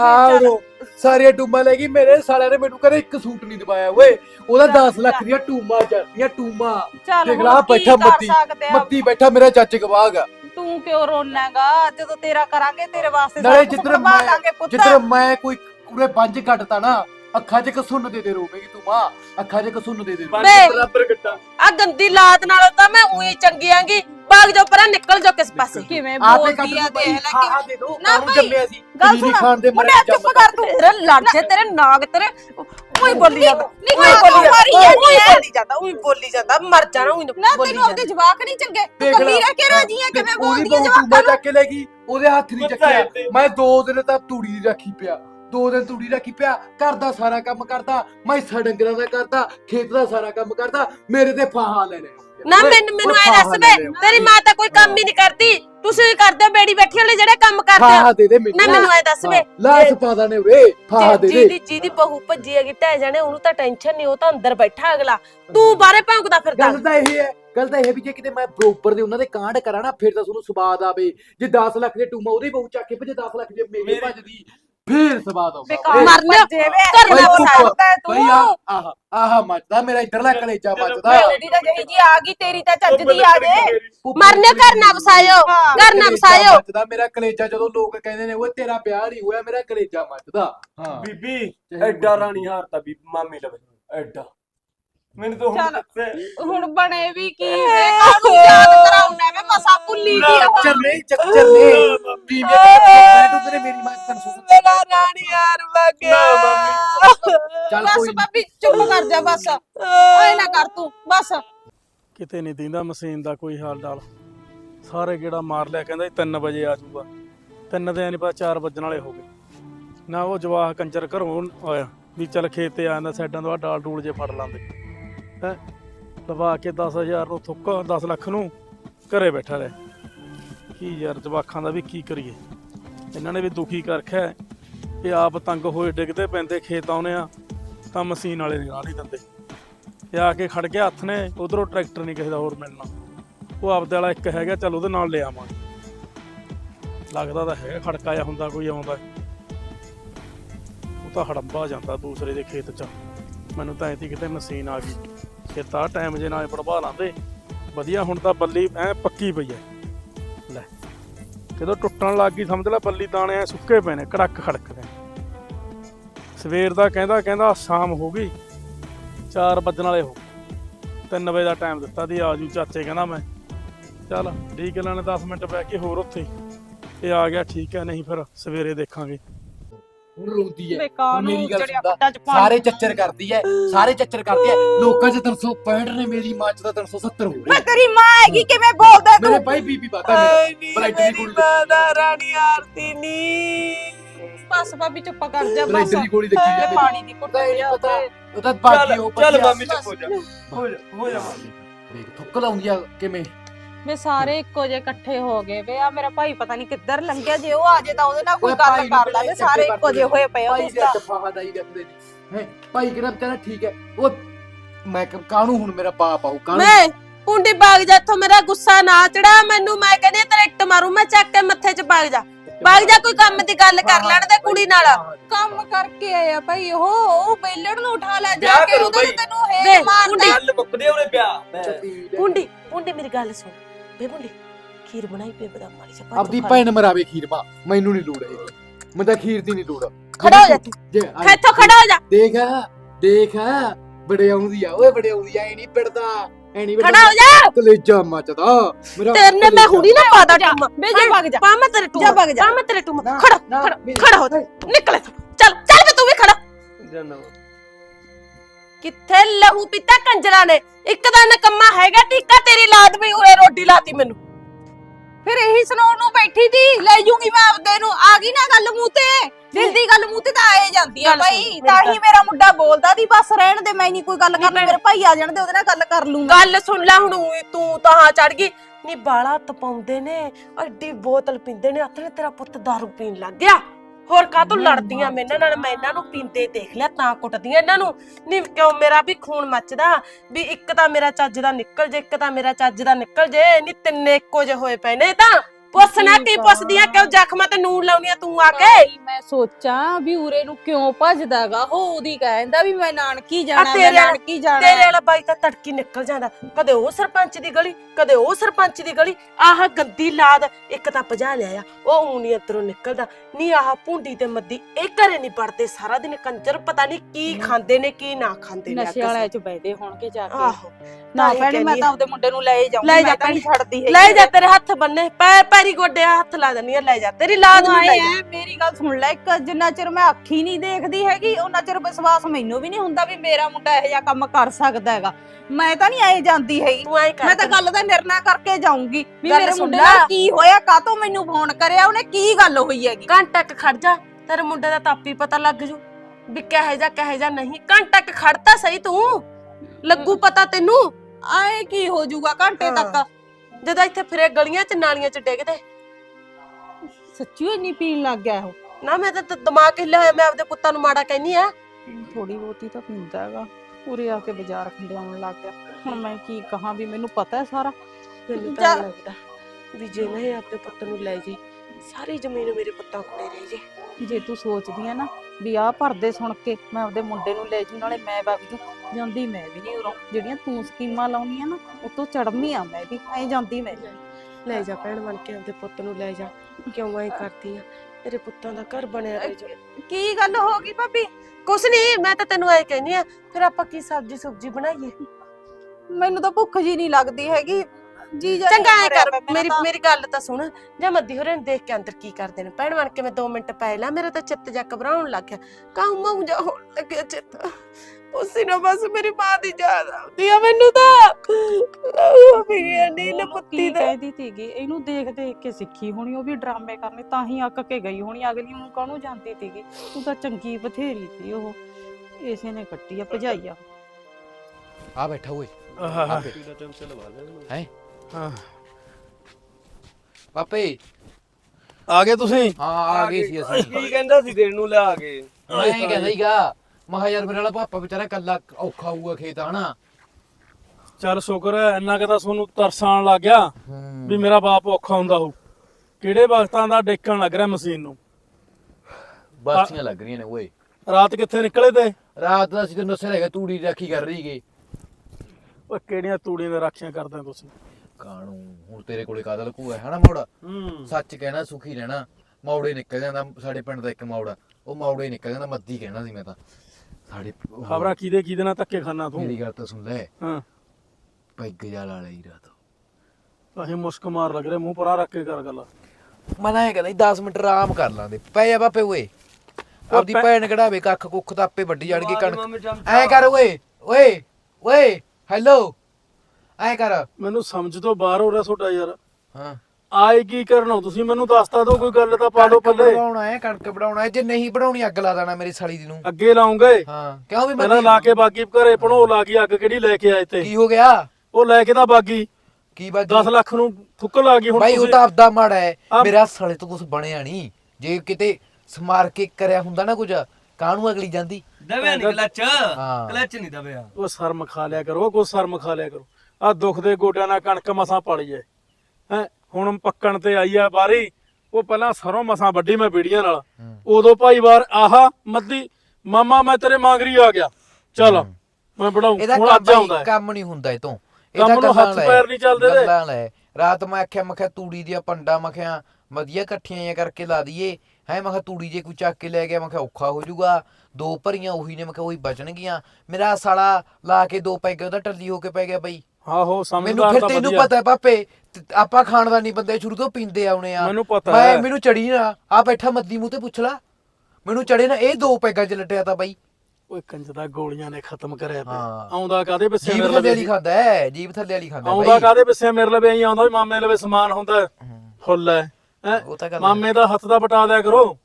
ਆਹੋ ਸਾਰੀਆਂ ਟੂਮਾ ਲੈ ਗਈ ਮੇਰੇ ਸਾਲਿਆਂ ਨੇ ਮੈਨੂੰ ਕਦੇ ਇੱਕ ਸੂਟ ਨਹੀਂ ਦਵਾਇਆ ਓਏ। ਉਹਦਾ 10 ਲੱਖ ਦੀਆਂ ਟੂਮਾ ਜਾਂਦੀਆਂ ਟੂਮਾ। ਚੱਲ ਦੇਖ ਹੁਣ ਲਾ, ਕੀ ਬੈਠਾ ਕਰ ਮੱਤੀ, ਸਕਦੇ ਆ? ਮੱਤੀ ਬੈਠਾ ਮੇਰਾ ਜੱਜ ਗਵਾਗ ਆ ਤੂੰ ਕਿਉਂ ਰੋਣਾਗਾ ਜਦੋਂ ਤੇਰਾ ਕਰਾਂਗੇ ਤੇਰੇ ਵਾਸਤੇ ਨਾਲੇ ਮੈਂ- ਪੁੱਤ। ਜਿੱਧਰ ਮੈਂ ਕੋਈ ਪੂਰੇ ਪੰਜ ਕੱਟਤਾ ਨਾ ਅੱਖਾਂ 'ਚ ਕਸੁੰਨ ਦੇ ਦੇ ਰੋਵੇਂਗੀ ਤੂੰ ਮਾਂ। ਅੱਖਾਂ 'ਚ ਕਸੁੰਨ ਦੇ ਦੇ ਬੇ। ਬਰਾਬਰ ਕੱਟਾ। ਆ ਗੰਦੀ ਲਾਤ ਨਾਲੋਂ ਤਾਂ ਮੈਂ ਉਹੀ ਚੰਗੀ ਆਂਗੀ। ਭਾਗ ਜਾਓ ਪਰਾਂ ਨਿਕਲ ਜਾਓ ਕਿਸ ਪਾਸੇ। ਕਿਵੇਂ ਆਪੇ ਕੱਟ ਬੋਲਦੀ ਆ ਦੇਖ ਲੈ ਕਿ ਹਾਂ ਦੇ ਦੋ ਨਾ ਕਾਹਨੂੰ ਭਾਈ, ਜੰਮਿਆ ਸੀ? ਗੱਲ ਸੁਣ, ਖਾਣ ਦੇ ਮੁੰਡੇ ਮਰੇ ਚੁੱਪ ਕਰ ਤੂੰ? ਤੇਰੇ ਲੜਦੇ ਤੇਰੇ ਨਾਗ ਤੇਰੇ ਉਹੀ ਬੋਲੀ ਜਾਂਦਾ ਨਹੀਂ ਉਹੀ ਮਾਂ ਬੋਲੀ ਮਾਰੀ ਜਾਂਦਾ ਜਾਂਦੀ ਉਹੀ ਹੈ। ਬੋਲੀ ਜਾਂਦਾ ਉਹੀ ਬੋਲੀ ਜਾਂਦਾ ਮਰ ਜਾਣਾ ਉਹੀ ਨਾ ਬੋਲੀ ਤੈਨੂੰ ਆਪਦੇ ਜਵਾਕ ਨਹੀਂ ਚੰਗੇ। ਤੂੰ ਦੇਖ ਲੈ। ਕੱਲੀ ਰਹਿ ਕੇ ਰਾਜੀ ਆ ਕਿਵੇਂ ਉਹਦੀ ਬੋਲਦੀ ਆ ਬਹੁ ਜਵਾਕਾਂ ਟੂਮਾ ਨੂੰ? ਚੱਕ ਕੇ ਲੈ ਗਈ ਉਹਦੇ ਹੱਥ ਨਹੀਂ ਬੱਚਾ ਚੱਕਿਆ। ਇੱਥੇ। ਮੈਂ ਦੋ ਦਿਨ ਤਾਂ ਤੂੜੀ ਦੀ ਰੱਖੀ ਪਿਆ ਦੋ ਦਿਨ ਤੂੜੀ ਰੱਖੀ ਪਿਆ ਘਰ ਦਾ ਸਾਰਾ ਕੰਮ ਕਰਦਾ ਮੈਂ ਡੰਗਰਾਂ ਦਾ ਕਰਦਾ ਖੇਤ ਦਾ ਸਾਰਾ ਕੰਮ ਕਰਦਾ ਮੇਰੇ ਤੇ ਫਾਹਾ ਲੈ ਲੈ ਨਾ ਮੈਨੂੰ ਮੈਨੂੰ ਐ ਦੱਸ ਵੇ ਤੇਰੀ ਮਾਂ ਤਾਂ ਕੋਈ ਕੰਮ ਹੀ ਨਹੀਂ ਕਰਦੀ। ਤੁਸੀਂ ਕਰਦੇ ਹੋ ਬੇੜੀ ਬੈਠੀ ਵਾਲੇ ਜਿਹੜੇ ਕੰਮ ਕਰਦੇ ਫਾਹਾ ਹੋ ਦੇ ਦੇ ਨਾ ਮੈਨੂੰ ਐ ਦੱਸ ਵੇ। ਲਾਸ ਪਾਦਾ ਨੇ ਉਰੇ ਫਾਹਾ ਦੇ ਦੇ। ਜਿਹਦੀ ਜਿਹਦੀ ਬਹੂ ਭੱਜੀ ਹੈਗੀ ਟਹਿ ਜਾਣੇ ਉਹਨੂੰ ਤਾਂ ਟੈਨਸ਼ਨ ਨਹੀਂ ਉਹ ਤਾਂ ਅੰਦਰ ਬੈਠਾ ਅਗਲਾ। ਤੂੰ ਬਾਹਰੇ ਭੌਂਕਦਾ ਫਿਰਦਾ। ਗੱਲ ਤਾਂ ਇਹ ਹੈ ਗੱਲ ਤਾਂ ਇਹ ਵੀ ਜੇ ਕਿਤੇ ਮੈਂ ਬਰੋਬਰ ਦੇ ਉਹਨਾਂ ਦੇ ਕਾਂਡ ਕਰਾਂ ਨਾ ਫਿਰ ਤਾਂ ਤੁਹਾਨੂੰ ਸਵਾਦ ਆਵੇ। ਜੇ 10 ਲੱਖ ਦੇ ਟੂਮਾ ਉਹਦੇ ਬਹੁ ਚੱਕ ਕੇ ਭਜੇ 10 ਲੱਖ ਦੇ ਮੇਰੇ ਮੇਰੀ- ਭਜਦੀ ਫੇਰ ਸਵਾਦ ਆਉਂਦਾ ਬੇਕਾਰ ਓਏ, ਮਰ ਲਿਆ। ਮੱਜੇ ਵੇ ਘਰ ਬਾਈ ਨਾ ਚੁੱਪ। ਸਕਦਾ ਹੈ ਆ ਤੂੰ ਆਹ ਆਹ ਮੱਚਦਾ ਮੇਰਾ ਇਧਰਲਾ ਕਲੇਜਾ ਮੱਚਦਾ। ਮੇਰੀ ਤਾਂ ਜਹੀ ਜੀ ਆ ਗਈ ਤੇਰੀ ਤਾਂ ਚੱਜ ਦੀ ਆ ਜੇ। ਮਰਨੇ ਘਰ ਨਾ ਵਸਾਇਓ। ਹਾਂ। ਘਰ ਨਾ ਵਸਾਇਓ। ਮੱਚਦਾ ਮੇਰਾ ਕਲੇਜਾ ਜਦੋਂ ਲੋਕ ਕਹਿੰਦੇ ਨੇ ਓਏ ਤੇਰਾ ਵਿਆਹ ਨਹੀਂ ਹੋਇਆ ਮੇਰਾ ਕਲੇਜਾ ਮੱਚਦਾ। ਹਾਂ। ਬੀਬੀ ਐਡਾ ਰਾਣੀ ਹਾਰਤਾ ਵੀ ਮਾਮੀ ਲਵੇ। ਐਡਾ। ਮੈਨੂੰ ਤਾਂ ਹੁਣ ਚੱਲ। ਦੱਸੇ ਹੁਣ ਬਣੇ ਵੀ ਕੀ ਵੇ ਕਾਹਨੂੰ ਯਾਦ ਕਰਾਉਣਾ ਵੇ ਮਸਾ ਭੁੱਲੀ ਦੀ ਉਹ ਚੱਲੇ ਚੱਲੇ ਬੀਬੀ ਮੈਂ ਤੂੰ ਤੇਰੇ ਮੇਰੀ ਮਾਂ ਤੈਨੂੰ ਸੁਣ ਮੇਰਾ ਰਾਣੀ ਹਾਰ ਚੱਲ ਬਸ ਕੋਈ ਨੀ। ਬੱਬੀ ਚੁੱਪ ਕਰ ਜਾ ਬਸ। ਐ ਨਾ ਕਰ ਤੂੰ ਬਸ। ਕਿਤੇ ਨਹੀਂ ਦਿੰਦਾ ਮਸ਼ੀਨ ਦਾ ਕੋਈ ਹਾਲ ਡਾਲ। ਸਾਰੇ ਗੇੜਾ ਮਾਰ ਲਿਆ ਕਹਿੰਦਾ 3 ਵਜੇ ਆ ਜਾਊਗਾ। ਤਿੰਨ ਦੇ ਨਹੀਂ ਪਤਾ 4 ਵੱਜਣ ਵਾਲੇ ਹੋ ਗਏ। ਨਾ ਉਹ ਜਵਾਹ ਕੰਜਰ ਘਰੋਂ ਆਇਆ ਵੀ ਚੱਲ ਖੇਤ ਤੇ ਆ ਜਾਂਦਾ ਸਾਈਡਾਂ ਤੋਂ ਆਹ ਡਾਲ ਡੂਲ ਜੇ ਫੜ ਲਾਂਦੇ। ਹੈ? ਲਵਾ ਕੇ 10000 ਨੂੰ ਥੁੱਕ 10 ਲੱਖ ਨੂੰ ਘਰੇ ਬੈਠਾ ਰਹਿ। ਕੀ ਯਾਰ ਜਵਾਖਾਂ ਦਾ ਵੀ ਕੀ ਕਰੀਏ? ਇਹਨਾਂ ਨੇ ਵੀ ਦੁਖੀ ਕਰ ਰੱਖਿਆ ਆਪ ਤੰਗ ਹੋਏ ਡਿੱਗਦੇ ਪੈਂਦੇ ਖੇਤ ਆਉਨੇ ਆ, ਤਾਂ ਮਸ਼ੀਨ ਵਾਲੇ ਨਹੀਂ ਰਾਹ ਨਹੀਂ ਦਿੰਦੇ। ਇਹ ਆ ਕੇ ਖੜ ਗਿਆ ਹੱਥ ਨੇ, ਉਧਰੋਂ ਟਰੈਕਟਰ ਨਹੀਂ ਕਿਸੇ ਦਾ ਹੋਰ ਮਿਲਣਾ। ਉਹ ਆਪਦੇ ਵਾਲਾ ਇੱਕ ਹੈਗਾ, ਚੱਲ ਉਹਦੇ ਨਾਲ ਲੈ ਆਵਾਂਗੇ। ਲੱਗਦਾ ਤਾਂ ਹੈਗਾ ਖੜਕਾ ਜਿਹਾ ਹੁੰਦਾ, ਕੋਈ ਆਉਂਦਾ। ਉਹ ਤਾਂ ਹੜੰਬਾ ਜਾਂਦਾ ਦੂਸਰੇ ਦੇ ਖੇਤ 'ਚ। ਮੈਨੂੰ ਤਾਂ ਐਤੀ ਕਿਤੇ ਮਸ਼ੀਨ ਆ ਗਈ। ਖੇਤਾਂ ਟਾਈਮ ਜੇ ਨਾਲ ਪੜਵਾ ਲਾਂਦੇ। ਵਧੀਆ, ਹੁਣ ਤਾਂ ਬੱਲੀ ਐ ਪੱਕੀ ਪਈ ਐ। ਲੈ, ਜਦੋਂ ਟੁੱਟਣ ਲੱਗ ਗਈ, ਸਮਝ ਲੈ ਬੱਲੀ ਦਾਣੇ ਐ ਸੁੱਕੇ ਪਏ ਨੇ, ਕੜਕ ਖੜਕਦੇ ਸਵੇਰ ਦਾ ਕਹਿੰਦਾ ਕਹਿੰਦਾ ਸ਼ਾਮ ਹੋ ਗਈ। 4 ਵੱਜਣ ਵਾਲੇ ਹੋ 3 ਵਜੇ ਦਾ ਟਾਈਮ ਦਿੱਤਾ ਦੀ ਆਜੂ ਚਾਚੇ, ਕਹਿੰਦਾ ਮੈਂ। ਚੱਲ ਠੀਕ ਲੈਣੇ 10 ਮਿੰਟ ਬੈ ਕੇ ਹੋਰ ਉੱਥੇ। ਇਹ ਆ ਗਿਆ, ਠੀਕ ਹੈ ਨਹੀਂ ਫਿਰ ਸਵੇਰੇ ਦੇਖਾਂਗੇ। ਹੁਣ ਰੋਂਦੀ ਹੈ ਕਾਹਨੂੰ ਮੇਰੀ ਗੱਲ ਸੁਣਦਾ। ਸਾਰੇ ਚੱਚਰ ਕਰਦੀ ਹੈ ਸਾਰੇ ਚੱਚਰ ਕਰਦੀ ਹੈ ਲੋਕਾਂ 'ਚ 365 ਨੇ ਮੇਰੀ ਮਾਂ 'ਚ ਤਾਂ 370 ਹੋ ਮੈਂ ਰਹੀ ਤੇਰੀ ਮਾਂ ਹੈਗੀ ਕਿਵੇਂ ਬੋਲਦਾ ਮੇਰੇ ਤੂੰ ਭਾਈ ਬੀਬੀ ਬਾਤਾ ਮੇਰੇ। ਬਲੱਡ ਦੀ ਗੋਲੀ ਦਾ ਰਾਣੀ ਆਰਤੀ ਨੀ। ਬਸ ਭਾਬੀ ਚੁੱਪ ਕਰ ਜਾ ਬਸ। ਦੀ ਗੋਲੀ ਲੱਗੀ ਹੈ ਪਾਣੀ ਦੀ ਘੁੱਟ ਪਤਾ ਹੀ ਨਹੀਂ ਲਿਆ ਪਤਾ ਤੇ- ਉਹ ਤਾਂ ਬਾਕੀ ਉਹ ਚੱਲ। ਮਾਮੀ ਚੁੱਪ ਹੋ ਜਾ। ਹੋ ਜਾ ਹੋ ਜਾ। ਮਾਮੀ। ਦੇਖ ਥੁੱਕ ਲਾਉਂਦੀ ਆ ਕਿਵੇਂ? ਵੇ ਸਾਰੇ ਇੱਕੋ ਜਿਹੇ ਇਕੱਠੇ ਹੋ ਗਏ ਵੇ ਆ ਮੇਰਾ ਭਾਈ ਪਤਾ ਨਹੀਂ ਕਿੱਧਰ ਲੰਘਿਆ ਜੇ ਉਹ ਆ ਜੇ ਤਾਂ ਉਹਦੇ ਨਾਲ ਕੋਈ ਗੱਲ ਕਰ ਕਿਹੜਾ ਸਾਰੇ ਇੱਕੋ ਜਿਹੇ ਹੋਏ ਪਏ ਆ ਭਾਈ ਦੇ ਹੀ ਰੱਖਦੇ ਨੇ। ਹੈ ਭਾਈ ਕਿਹੜਾ ਵਿਚਾਰਾ ਠੀਕ ਹੈ ਉਹ ਮੈਂ ਕਾਹਨੂੰ ਹੁਣ ਮੇਰਾ ਬਾਪ ਆਉ ਕਾਹਨੂੰ? ਮੈਂ ਪੁੰਡੀ ਬਾਗ ਜਾ ਇੱਥੋਂ ਮੇਰਾ ਗੁੱਸਾ ਨਾ ਚੜਾ ਮੈਨੂੰ ਮੈਂ ਕਹਿੰਦੀ ਹਾਂ ਤੇਰੇ ਇੱਟ ਮਾਰੂ ਮੈਂ ਚੱਕ ਕੇ ਮੱਥੇ 'ਚ ਬਾਗ ਜਾ। ਬਾਗ ਜਾ ਕੋਈ ਕੰਮ ਦੀ ਗੱਲ ਕਰ ਲੈਣ ਦੇ ਕੁੜੀ ਨਾਲ। ਕੰਮ ਕਰਕੇ ਆਇਆ ਭਾਈ ਉਹ ਉਹ ਬੇਲੜ ਨੂੰ ਉਠਾ ਲੈ ਜਾ ਕੇ ਉਹਦੇ ਤੈਨੂੰ ਹੇਕ ਮਾਰਦਾ। ਗੱਲ ਮੁੱਕਦੇ ਉਹਨੇ ਪਿਆ ਪੁੰਡੀ ਪੁੰਡੀ ਮੇਰੀ ਗੱਲ ਸੁਣ। ਬੇ ਪੁੰਡੀ ਖੀਰ ਬਣਾਈ ਪੇ ਬਦਾਮ ਵਾਲੀ ਚਪਾਤੀ ਆਪਦੀ ਭੈਣ ਮਰਾਵੇ ਖੀਰ ਮਾ ਮੈਨੂੰ ਨਹੀਂ ਲੋੜ ਇਹ ਮੈਂ ਤਾਂ ਖੀਰ ਦੀ ਨਹੀਂ ਲੋੜ। ਖੜਾ ਹੋ ਜਾ ਤੂੰ। ਇੱਥੋਂ ਖੜਾ ਹੋ ਜਾ। ਦੇਖ ਦੇਖ ਬੜੇ ਆਉਂਦੀ ਆ ਓਏ ਬੜੇ ਆਉਂਦੀ ਆ ਐ ਨਹੀਂ ਪੜਦਾ ਐ ਨਹੀਂ ਖੜਾ ਹੋ ਜਾ। ਕਲੇਜਾ ਮੱਚਦਾ। ਮੇਰਾ ਤੇਰੇ ਨੇ ਮੈਂ। ਹੁਣੀ ਨਾ ਪਾਦਾ ਟੁੰਮ। ਬੇ ਜਾ ਵਗ ਜਾ। ਪਾ ਮੈਂ ਤੇਰੇ ਟੁੰਮ। ਜਾ ਵਗ ਜਾ। ਪਾ ਮੈਂ ਤੇਰੇ ਟੁੰਮ। ਖੜਾ ਖੜਾ ਹੋ ਨਿਕਲ। ਚੱਲ ਚੱਲ ਵੇ ਤੂੰ ਵੀ ਖੜਾ ਕਿੱਥੇ ਲਹੂ ਪੀਤਾ ਕੰਜਰਾਂ ਨੇ? ਇੱਕ ਤਾਂ ਨਕਮਾ ਹੈਗਾ ਟੀਕਾ ਤੇਰੀ ਲਾਦ ਵੀ ਉਰੇ ਰੋਟੀ ਲਾਤੀ ਮੈਨੂੰ। ਫਿਰ ਇਹੀ ਸੁਣਾਉਣ ਨੂੰ ਬੈਠੀ ਸੀ ਲੈ ਜੂਗੀ ਮੈਂ ਆਪਦੇ ਨੂੰ। ਆ ਗਈ ਨਾ ਗੱਲ ਮੂੰਹ ਤੇ? ਦਿਲ ਦੀ ਗੱਲ ਮੂੰਹ ਤੇ ਤਾਂ ਆਏ ਜਾਂਦੀ ਆ ਗੱਲ ਸੁਣ, ਭਾਈ। ਮੇਰੀ ਤਾਂ ਹੀ ਗੱਲ। ਮੇਰਾ ਮੁੰਡਾ ਬੋਲਦਾ ਦੀ ਬਸ ਰਹਿਣ ਦੇ ਮੈਂ ਨਹੀਂ ਕੋਈ ਗੱਲ ਕਰਨੀ। ਮੇਰੇ ਭਾਈ ਆ ਜਾਣ ਦੇ ਉਹਦੇ ਨਾਲ ਗੱਲ ਕਰ ਲੂੰਗਾ। ਗੱਲ ਸੁਣ ਲੈ ਹੁਣ ਊਂ ਤੂੰ ਤਾਂ ਹਾਂ ਚੜ ਗਈ। ਨੀ ਬਾਲਾ ਤਪਾਉਂਦੇ ਨੇ ਐਡੀ ਬੋਤਲ ਪੀਂਦੇ ਨੇ ਆਥਣੇ ਤੇਰਾ ਪੁੱਤ दारू ਪੀਣ ਲੱਗ ਗਿਆ। ਹੋਰ ਕਾਹ ਤੂੰ ਲੜਦੀਆਂ ਮੈਂ ਇਹਨਾਂ ਨਾਲ? ਮੈਂ ਇਹਨਾਂ ਨੂੰ ਪੀਂਦੇ ਦੇਖ ਲਿਆ ਤਾਂ ਕੁੱਟਦੀਆਂ ਇਹਨਾਂ ਨੂੰ। ਨੀ ਕਿਉਂ ਮੇਰਾ ਵੀ ਖੂਨ ਮੱਚਦਾ? ਵੀ ਇੱਕ ਤਾਂ ਮੇਰਾ ਚੱਜ ਦਾ ਨਿਕਲ ਜੇ ਇੱਕ ਤਾਂ ਮੇਰਾ ਚੱਜ ਦਾ ਨਿਕਲ ਜੇ। ਨੀ ਤਿੰਨੇ ਇੱਕੋ ਜਿਹੇ ਹੋਏ ਪਏ ਨੇ ਇਹ ਤਾਂ। ਪੁੱਛਣਾ ਕੀ ਪੁੱਛਦੀਆਂ ਕਿਉਂ ਜ਼ਖਮਾਂ ਤੇ ਨੂਨ ਲਾਉਣੀਆਂ ਤੂੰ ਆ ਕੇ? ਭਾਈ, ਮੈਂ ਸੋਚਾਂ ਵੀ ਉਰੇ ਨੂੰ ਕਿਉਂ ਭੱਜਦਾਗਾ? ਉਹ ਉਹਦੀ ਕਹਿੰਦਾ ਵੀ ਮੈਂ ਨਾਨਕੀ ਜਾਣਾ ਮੈਂ ਤੇਰੇ ਵਾਲਾ- ਨਾਨਕੀ ਜਾਣਾ। ਤੇਰੇ ਵਾਲਾ ਬਾਈ ਤਾਂ ਤੜਕੀ ਨਿਕਲ ਜਾਂਦਾ। ਕਦੇ ਉਹ ਸਰਪੰਚ ਦੀ ਗਲੀ ਕਦੇ ਉਹ ਸਰਪੰਚ ਦੀ ਗਲੀ। ਆਹ ਗੰਦੀ ਲਾਦ ਇੱਕ ਤਾਂ ਭਜਾ ਲਿਆ ਆ ਉਹ ਊਣੀ ਅੰਦਰੋਂ ਨਿਕਲਦਾ। ਨਹੀਂ ਆਹ ਭੁੰਡੀ ਤੇ ਮੱਦੀ ਇਹ ਘਰੇ ਨਹੀਂ ਪੜਦੇ ਸਾਰਾ ਦਿਨ ਕੰਜਰ ਪਤਾ ਨਹੀਂ ਕੀ ਖਾਂਦੇ ਨੇ ਕੀ ਨਾ ਖਾਂਦੇ ਨੇ ਨਸ਼ੇ ਵਾਲਿਆਂ ਚ ਬੈਠੇ ਹੋਣਗੇ ਜਾ ਕੇ। ਆਹੋ। ਨਾ ਤਾਂ ਹੀ ਭੈਣੇ ਮੈਂ ਕਹਿੰਦੀ ਤਾਂ ਆਪਦੇ ਮੁੰਡੇ ਨੂੰ ਲੈ ਜਾਊਂਗੀ ਲੈ ਜਾ ਮੈਂ ਤਾਂ ਨਹੀਂ ਛੱਡਦੀ ਹੈਗੀ ਲੈ ਜਾ ਤੇਰੇ ਹੱਥ ਬੰਨੇ। ਪੈਰ ਪੈਰੀ ਗੋਡੇ ਹੱਥ ਲਾ ਦਨੀ ਲੈ ਜਾ ਤੇਰੀ ਲਾਦ ਨੂੰ ਲੈ ਆਏ ਜਾ ਐ ਮੇਰੀ ਗੱਲ ਸੁਣ ਲੈ ਇੱਕ ਜਿੰਨਾ ਚਿਰ ਮੈਂ ਅੱਖੀ ਨਹੀਂ ਦੇਖਦੀ ਹੈਗੀ ਉਹਨਾਂ ਚਿਰ ਵਿਸ਼ਵਾਸ ਮੈਨੂੰ ਵੀ ਨਹੀਂ ਹੁੰਦਾ ਵੀ ਮੇਰਾ ਮੁੰਡਾ ਇਹੋ ਜਿਹਾ ਕੰਮ ਕਰ ਸਕਦਾ ਹੈਗਾ। ਮੈਂ ਤਾਂ ਨਹੀਂ ਆਏ ਜਾਂਦੀ ਹੈਗੀ। ਤੂੰ ਐ ਕਰ ਮੈਂ ਤਾਂ ਗੱਲ ਦਾ ਨਿਰਣਾ ਕਰਕੇ ਜਾਊਂਗੀ ਵੀ ਗੱਲ ਮੇਰੇ ਸੁਣ ਮੁੰਡੇ ਲੈ। ਨਾਲ ਕੀ ਹੋਇਆ ਕਾਤੋਂ ਮੈਨੂੰ ਫੋਨ ਕਰਿਆ ਉਹਨੇ ਕੀ ਗੱਲ ਹੋਈ ਹੈਗੀ? ਘੰਟਾ ਕੁ ਖੜ ਜਾ ਤੇਰੇ ਮੁੰਡੇ ਦਾ ਤਾਪੀ ਪਤਾ ਲੱਗ ਜੂ ਵੀ ਕਹੇ ਜਾ ਕਹੇ ਜਾ ਨਹੀਂ। ਘੰਟਾ ਕੁ ਖੜਤਾ ਸਹੀ ਤੂੰ ਲੱਗੂ ਪਤਾ ਤੈਨੂੰ। ਆਏ ਕੀ ਹੋ ਜਾਊਗਾ ਘੰਟੇ ਹਾਂ। ਤੱਕ? ਜਦੋਂ ਇੱਥੇ ਫਿਰੇ ਗਲੀਆਂ ਚ ਨਾਲੀਆਂ ਚ ਡਿੱਗਦੇ। ਸੱਚੀ ਇੰਨੀ ਪੀਣ ਲੱਗ ਗਿਆ ਉਹ ਨਾ ਮੈਂ ਤਾਂ ਦ- ਦਿਮਾਗ ਹਿੱਲਿਆ ਹੋਇਆ ਮੈਂ ਆਪਦੇ ਪੁੱਤਾਂ ਨੂੰ ਮਾੜਾ ਕਹਿੰਨੀ ਆ। ਥੋੜੀ ਬਹੁਤੀ ਤਾਂ ਪੀਂਦਾ ਹੈਗਾ। ਉਰੇ ਆ ਕੇ ਬਾਜ਼ਾਰ ਖੰਡਿਆਉਣ ਲੱਗ ਗਿਆ। ਹੁਣ ਮੈਂ ਕੀ ਕਹਾਂ ਵੀ ਮੈਨੂੰ ਪਤਾ ਹੈ ਸਾਰਾ। ਮੈਨੂੰ ਤਾਂ। ਐਂ ਲੱਗਦਾ। ਵੀ ਜੇ ਨਹੀਂ ਆਪਦੇ ਪੁੱਤ ਨੂੰ ਲੈ ਜੀ ਸਾਰੀ ਜ਼ਮੀਨ ਮੇਰੇ ਪੁੱਤਾਂ ਕੋਲੇ ਰਹਿ ਜੇ। ਜੇ ਤੂੰ ਸੋਚਦੀ ਆ ਨਾ ਵੀ ਆਹ ਪਰਦੇ ਸੁਣ ਕੇ ਮੈਂ ਆਪਦੇ ਮੁੰਡੇ ਨੂੰ ਲੈ ਜੂ ਨਾਲੇ ਮੈਂ ਵਗ ਜੂ। ਜਾਂਦੀ ਮੈਂ ਵੀ ਨਹੀਂ ਉਰੋਂ। ਜਿਹੜੀਆਂ ਤੂੰ ਸਕੀਮਾਂ ਲਾਉਣੀਆਂ ਨਾ ਉਤੋਂ ਚੜਮੀ ਆ ਮੈਂ ਵੀ। ਐ ਜਾਂਦੀ ਮੈਂ। ਲੈ ਜਾ ਭੈਣ ਬਣ ਕੇ ਆਪਦੇ ਪੁੱਤ ਨੂੰ ਲੈ ਜਾ। ਕਿਉਂ ਐਂ ਕਰਦੀ ਆ? ਤੇਰੇ ਪੁੱਤਾਂ ਦਾ ਘਰ ਬਣਿਆ ਰਹਿ ਜਾ। ਕੀ ਗੱਲ ਹੋ ਗਈ ਭਾਬੀ? ਕੁਛ ਨਹੀਂ ਮੈਂ ਤਾਂ ਤੈਨੂੰ ਐ ਕਹਿੰਨੀ ਆ ਫਿਰ ਆਪਾਂ ਕੀ ਸਬਜ਼ੀ ਸੁਬਜੀ ਬਣਾਈਏ? ਮੈਨੂੰ ਤਾਂ ਭੁੱਖ ਜੀ ਨਹੀਂ ਲੱਗਦੀ ਹੈਗੀ। ਜੀ ਜਾ ਚੰਗਾ ਐ ਕਰ ਮੇਰੀ ਮੇਰੀ ਗੱਲ ਤਾਂ ਸੁਣ ਜਾਂ ਮੱਦੀ ਹੋਰਾਂ ਨੂੰ ਦੇਖ ਕੇ ਅੰਦਰ ਕੀ ਕਰਦੇ ਨੇ? ਭੈਣ ਬਣ ਕੇ ਮੈਂ 2 ਮਿੰਟ ਪੈ ਲਾ ਮੇਰਾ ਤਾਂ ਚਿੱਤ ਜਾ ਘਬਰਾਉਣ ਲੱਗ ਗਿਆ। ਕਾਹੂ ਮਾਹੂ ਜਾ ਹੋਣ ਲੱਗਿਆ ਚਿੱਤ? ਉਸੇ ਨਾ ਬਸ ਮੇਰੀ ਮਾਂ ਦੀ ਯਾਦ ਆਉਂਦੀ ਆ ਮੈਨੂੰ ਤਾਂ। ਉਹ ਵੀ ਲਪੱਤੀ ਕੀ ਦਾ। ਕਹਿੰਦੀ ਸੀਗੀ ਇਹਨੂੰ ਦੇਖ ਦੇਖ ਕੇ ਸਿੱਖੀ ਹੋਣੀ ਉਹ ਵੀ ਡਰਾਮੇ ਕਰਨੇ ਤਾਂ ਹੀ ਅੱਕ ਕੇ ਗਈ ਹੋਣੀ ਅਗਲੀ ਨੂੰ ਕਾਹਨੂੰ ਜਾਂਦੀ ਸੀਗੀ ਤੂੰ ਤਾਂ ਚੰਗੀ ਬਥੇਰੀ ਸੀ ਉਹ। ਇਸੇ ਨੇ ਕੱਟੀ ਆ ਭਜਾਈ ਆ। ਆ ਬੈਠਾ ਓਏ। ਆਹਾ ਹੈ? ਹਾਂ ਪਾਪੇ। ਆ ਗਏ ਤੁਸੀਂ? ਹਾਂ ਆ ਗਏ ਸੀ ਅਸੀਂ। ਕੀ ਕਹਿੰਦਾ ਸੀ ਦੇਣ ਨੂੰ ਲਿਆ ਕੇ? ਮੈਂ ਇਹ ਕਹਿੰਦਾ ਹੀਗਾ ਮਹਾ ਯਾਰ ਮੇਰੇ ਵਾਲਾ ਪਾਪਾ ਵਿਚਾਰਾ ਕੱਲਾ ਔਖਾ ਹੋਊਗਾ ਖੇਤ ਹਨਾ? ਚੱਲ ਸ਼ੁਕਰ ਹੈ ਇੰਨਾ ਕਿ ਤਾਂ ਤੁਹਾਨੂੰ ਤਰਸਾਣ ਲੱਗ ਗਿਆ ਵੀ ਮੇਰਾ ਬਾਪ ਔਖਾ ਹੁੰਦਾ ਹੋ ਕਿਹੜੇ ਵਕਤਾਂ ਦਾ ਡੇਕਣ ਲੱਗ ਰਿਹਾ ਮਸ਼ੀਨ ਨੂੰ? ਬਾਸੀਆਂ ਲੱਗ ਰਹੀਆਂ ਨੇ ਓਏ। ਰਾਤ ਕਿੱਥੇ ਨਿਕਲੇ ਤੇ? ਰਾਤ ਦਾ ਅਸੀਂ ਤੈਨੂੰ ਦੱਸਿਆ ਹੈਗਾ ਤੂੜੀ ਰਾਖੀ ਕਰ ਰਹੀ ਗੇ ਓਏ ਕਿਹੜੀਆਂ ਤੂੜੀਆਂ ਦੇ ਰਾਖੀਆਂ ਕਰਦੇ ਤੁਸੀਂ? ਕਾਣੂ ਹੁਣ ਤੇਰੇ ਕੋਲੇ ਕਾਦਲ ਕੂਆ ਹੈ ਨਾ ਮੌੜਾ? ਹੂੰ। ਸੱਚ ਕਹਿਣਾ ਸੁਖੀ ਰਹਿਣਾ। ਮੌੜੇ ਨਿਕਲ ਜਾਂਦਾ ਸਾਡੇ ਪਿੰਡ ਦਾ ਇੱਕ ਮੌੜਾ। ਉਹ ਮੌੜੇ ਨਿਕਲ ਜਾਂਦਾ ਮੱਦੀ ਕਹਿਣਾ ਸੀ ਮੈਂ ਤਾਂ। ਸਾਡੇ ਉਹ- ਖਬਰਾਂ ਕਿਹਦੇ ਕਿਹਦੇ ਨਾਲ ਧੱਕੇ ਖਾਨਾ ਤੂੰ? ਮੇਰੀ ਗੱਲ ਤਾਂ ਸੁਣ ਲੈ। ਹਾਂ। ਪੈਗ ਜਾਲ ਵਾਲਾ ਹੀ ਰਾਤ। ਅਸੀਂ ਮੁਸਕ ਮਾਰ ਲੱਗ ਰਿਹਾ ਮੂੰਹ ਪਰਾਂ ਰੱਖ ਕੇ ਕਰ ਗੱਲ। ਮੈਂ ਤਾਂ ਇਹ ਕਹਿੰਦਾ 10 ਮਿੰਟ ਆਰਾਮ ਕਰ ਲਾਂਦੇ ਪੈ ਜਾ ਬਾਪੇ ਓਏ। ਆਪਦੀ ਪੈ- ਭੈਣ ਕਢਾਵੇ ਕੱਖ ਕੁੱਖ ਤਾਂ ਆਪੇ ਵੱਡੀ ਜਾਣਗੇ ਕਣਕ। ਐ ਕਰ ਓਏ ਓਏ ਓਏ ਹੈਲੋ ਐ ਕਰ। ਮੈਨੂੰ ਸਮਝ ਤੋਂ ਬਾਹਰ ਹੋ ਰਿਹਾ ਤੁਹਾਡਾ ਯਾਰ। ਹਾਂ। ਆਏ ਕੀ ਕਰਨਾ ਤੁਸੀਂ ਮੈਨੂੰ ਦੱਸਤਾ ਦਿਓ ਕੋਈ ਗੱਲ ਤਾਂ ਪਾ ਕਣਕ ਪੱਲੇ। ਬਣਾਉਣਾ ਹੈ ਕਣਕ ਬਣਾਉਣਾ ਹੈ। ਜੇ ਨਹੀਂ ਬਣਾਉਣੀ ਅੱਗ ਲਾ ਦੇਣਾ ਮੇਰੀ ਸਾਲੀ ਦੀ ਨੂੰ। ਅੱਗੇ ਲਾਉਂਗੇ। ਹਾਂ ਕਿਉਂ ਵੀ ਪਹਿਲਾਂ ਮੈਂ ਲਾ ਕੇ ਬਾਗੀ ਘਰੇ ਪਣੋ ਲਾ ਕੇ ਅੱਗ ਕਿਹੜੀ ਲੈ ਕੇ ਆਏ ਤੇ? ਕੀ ਹੋ ਗਿਆ? ਉਹ ਲੈ ਕੇ ਤਾਂ ਬਾਗੀ। ਕੀ ਬਾਤ 10 ਲੱਖ ਨੂੰ ਫੁੱਕ ਲਾ ਗਈ ਹੁਣ ਬਾਈ ਉਹ ਤੁਸੀਂ। ਤਾਂ ਆਪਦਾ ਮਾੜਾ ਹੈ। ਆਪ- ਮੇਰਾ ਸਾਲੇ ਤੋਂ ਕੁਝ ਬਣਿਆ ਨਹੀਂ। ਜੇ ਕਿਤੇ ਸਮਾਰ ਕੇ ਕਰਿਆ ਹੁੰਦਾ ਨਾ ਕੁਝ ਕਾਹਨੂੰ ਅਗਲੀ ਜਾਂਦੀ? ਦਬਿਆ ਨਹੀਂ ਕਲੱਚ। ਹਾਂ। ਕਲੱਚ ਨਹੀਂ ਦਬਿਆ ਉਹ ਸ਼ਰਮ ਖਾ ਲਿਆ ਕਰੋ ਕੋਈ ਸ਼ਰਮ ਖਾ ਲਿਆ ਕਰੋ। ਆ ਦੁੱਖ ਦੇ ਗੋਡਿਆਂ ਨਾਲ ਕਣਕ ਮਸਾਂ ਪਾਲੀ ਐ ਹੈ ਹੁਣ ਪੱਕਣ ਤੇ ਆਈ ਆ ਬਾਰੀ ਉਹ ਪਹਿਲਾਂ ਸਰੋਂ ਮਸਾਂ ਵੱਡੀ ਮੈਂ ਬੀੜੀਆਂ ਨਾਲ। ਉਦੋਂ ਭਾਈ ਵਾਰ ਆਹਾ ਮੱਦੀ ਮਾਮਾ ਮੈਂ ਤੇਰੇ ਮਾਂਗਰੀ ਆ ਗਿਆ। ਚੱਲ ਮੈਂ ਇਹਦਾ ਹੁਣ ਅੱਜ ਆਉਂਦਾ। ਕੰਮ ਨਹੀਂ ਹੁੰਦਾ ਇਹ ਤੋਂ। ਕੰਮ ਨੂੰ ਹੱਥ ਪੈਰ ਨਹੀਂ ਚੱਲਦੇ ਲੈ। ਰਾਤ ਮੈਂ ਆਖਿਆ ਮੈਂ ਕਿਹਾ ਤੂੜੀ ਦੀਆਂ ਪੰਡਾ ਮੈਂ ਕਿਹਾ ਵਧੀਆ ਇਕੱਠੀਆਂ ਕਰਕੇ ਲਾ ਦਈਏ। ਹੈ ਮੈਂ ਕਿਹਾ ਤੂੜੀ ਜੇ ਕੋਈ ਚੱਕ ਕੇ ਲੈ ਗਿਆ ਮੈਂ ਕਿਹਾ ਔਖਾ ਹੋ ਜਾਊਗਾ। ਦੋ ਭਰੀਆਂ ਉਹੀ ਨੇ ਮੈਂ ਕਿਹਾ ਉਹੀ ਬਚਣਗੀਆਂ। ਮੇਰਾ ਸਾਲਾ ਲਾ ਕੇ ਦੋ ਪੈ ਗਿਆ ਉਹਦਾ ਟੱਲੀ ਹੋ ਕੇ ਪੈ ਗਿਆ ਬਾਈ। ਆਹੋ ਮੈਨੂੰ ਸਮਝਦਾਰ ਫਿਰ ਤਾਂ ਤੈਨੂੰ ਵਧੀਆ। ਪਤਾ ਹੈ ਪਾਪੇ ਤ- ਆਪਾਂ ਖਾਨਦਾਨੀ ਬੰਦੇ ਸ਼ੁਰੂ ਤੋਂ ਪੀਂਦੇ ਆਉਣੇ ਆ। ਮੈਨੂੰ ਪਤਾ ਮੈਂ ਹੈ। ਮੈਨੂੰ ਚੜੀ ਨਾ ਆ ਬੈਠਾ ਮੱਦੀ ਮੂੰਹ ਤੇ ਪੁੱਛ ਲਾ। ਮੈਨੂੰ ਚੜੇ ਨਾ ਇਹ ਦੋ ਪੈਗਾਂ ਚ ਲਟਿਆ ਤਾਂ ਬਾਈ। ਓਏ ਕੰਜਦਾ ਗੋਲੀਆਂ ਨੇ ਖਤਮ ਕਰਿਆ ਪਿਆ ਹਾਂ। ਆਉਂਦਾ ਕਾਦੇ ਪਿੱਛੇ ਜੀਭ ਮੇਰੇ ਥੱਲੇ ਲਵੇ ਵਾਲੀ ਖਾਂਦਾ ਹੈ ਜੀਭ ਥੱਲੇ ਵਾਲੀ ਖਾਂਦਾ ਆਉਂਦਾ ਬਾਈ। ਕਾਦੇ ਪਿੱਛੇ ਮੇਰੇ ਲਵੇ ਆਈ ਆਉਂਦਾ ਵੀ ਮਾਮੇ ਲਵੇ ਸਮਾਨ ਹੁੰਦਾ। ਹੈ। ਫੁੱਲ ਹੈ। ਹੈਂ? ਉਹ ਤਾਂ ਗੱਲ ਮਾਮੇ ਦਾ ਹੱਥ ਦਾ ਬਟਾ ਦਿਆ ਕਰੋ।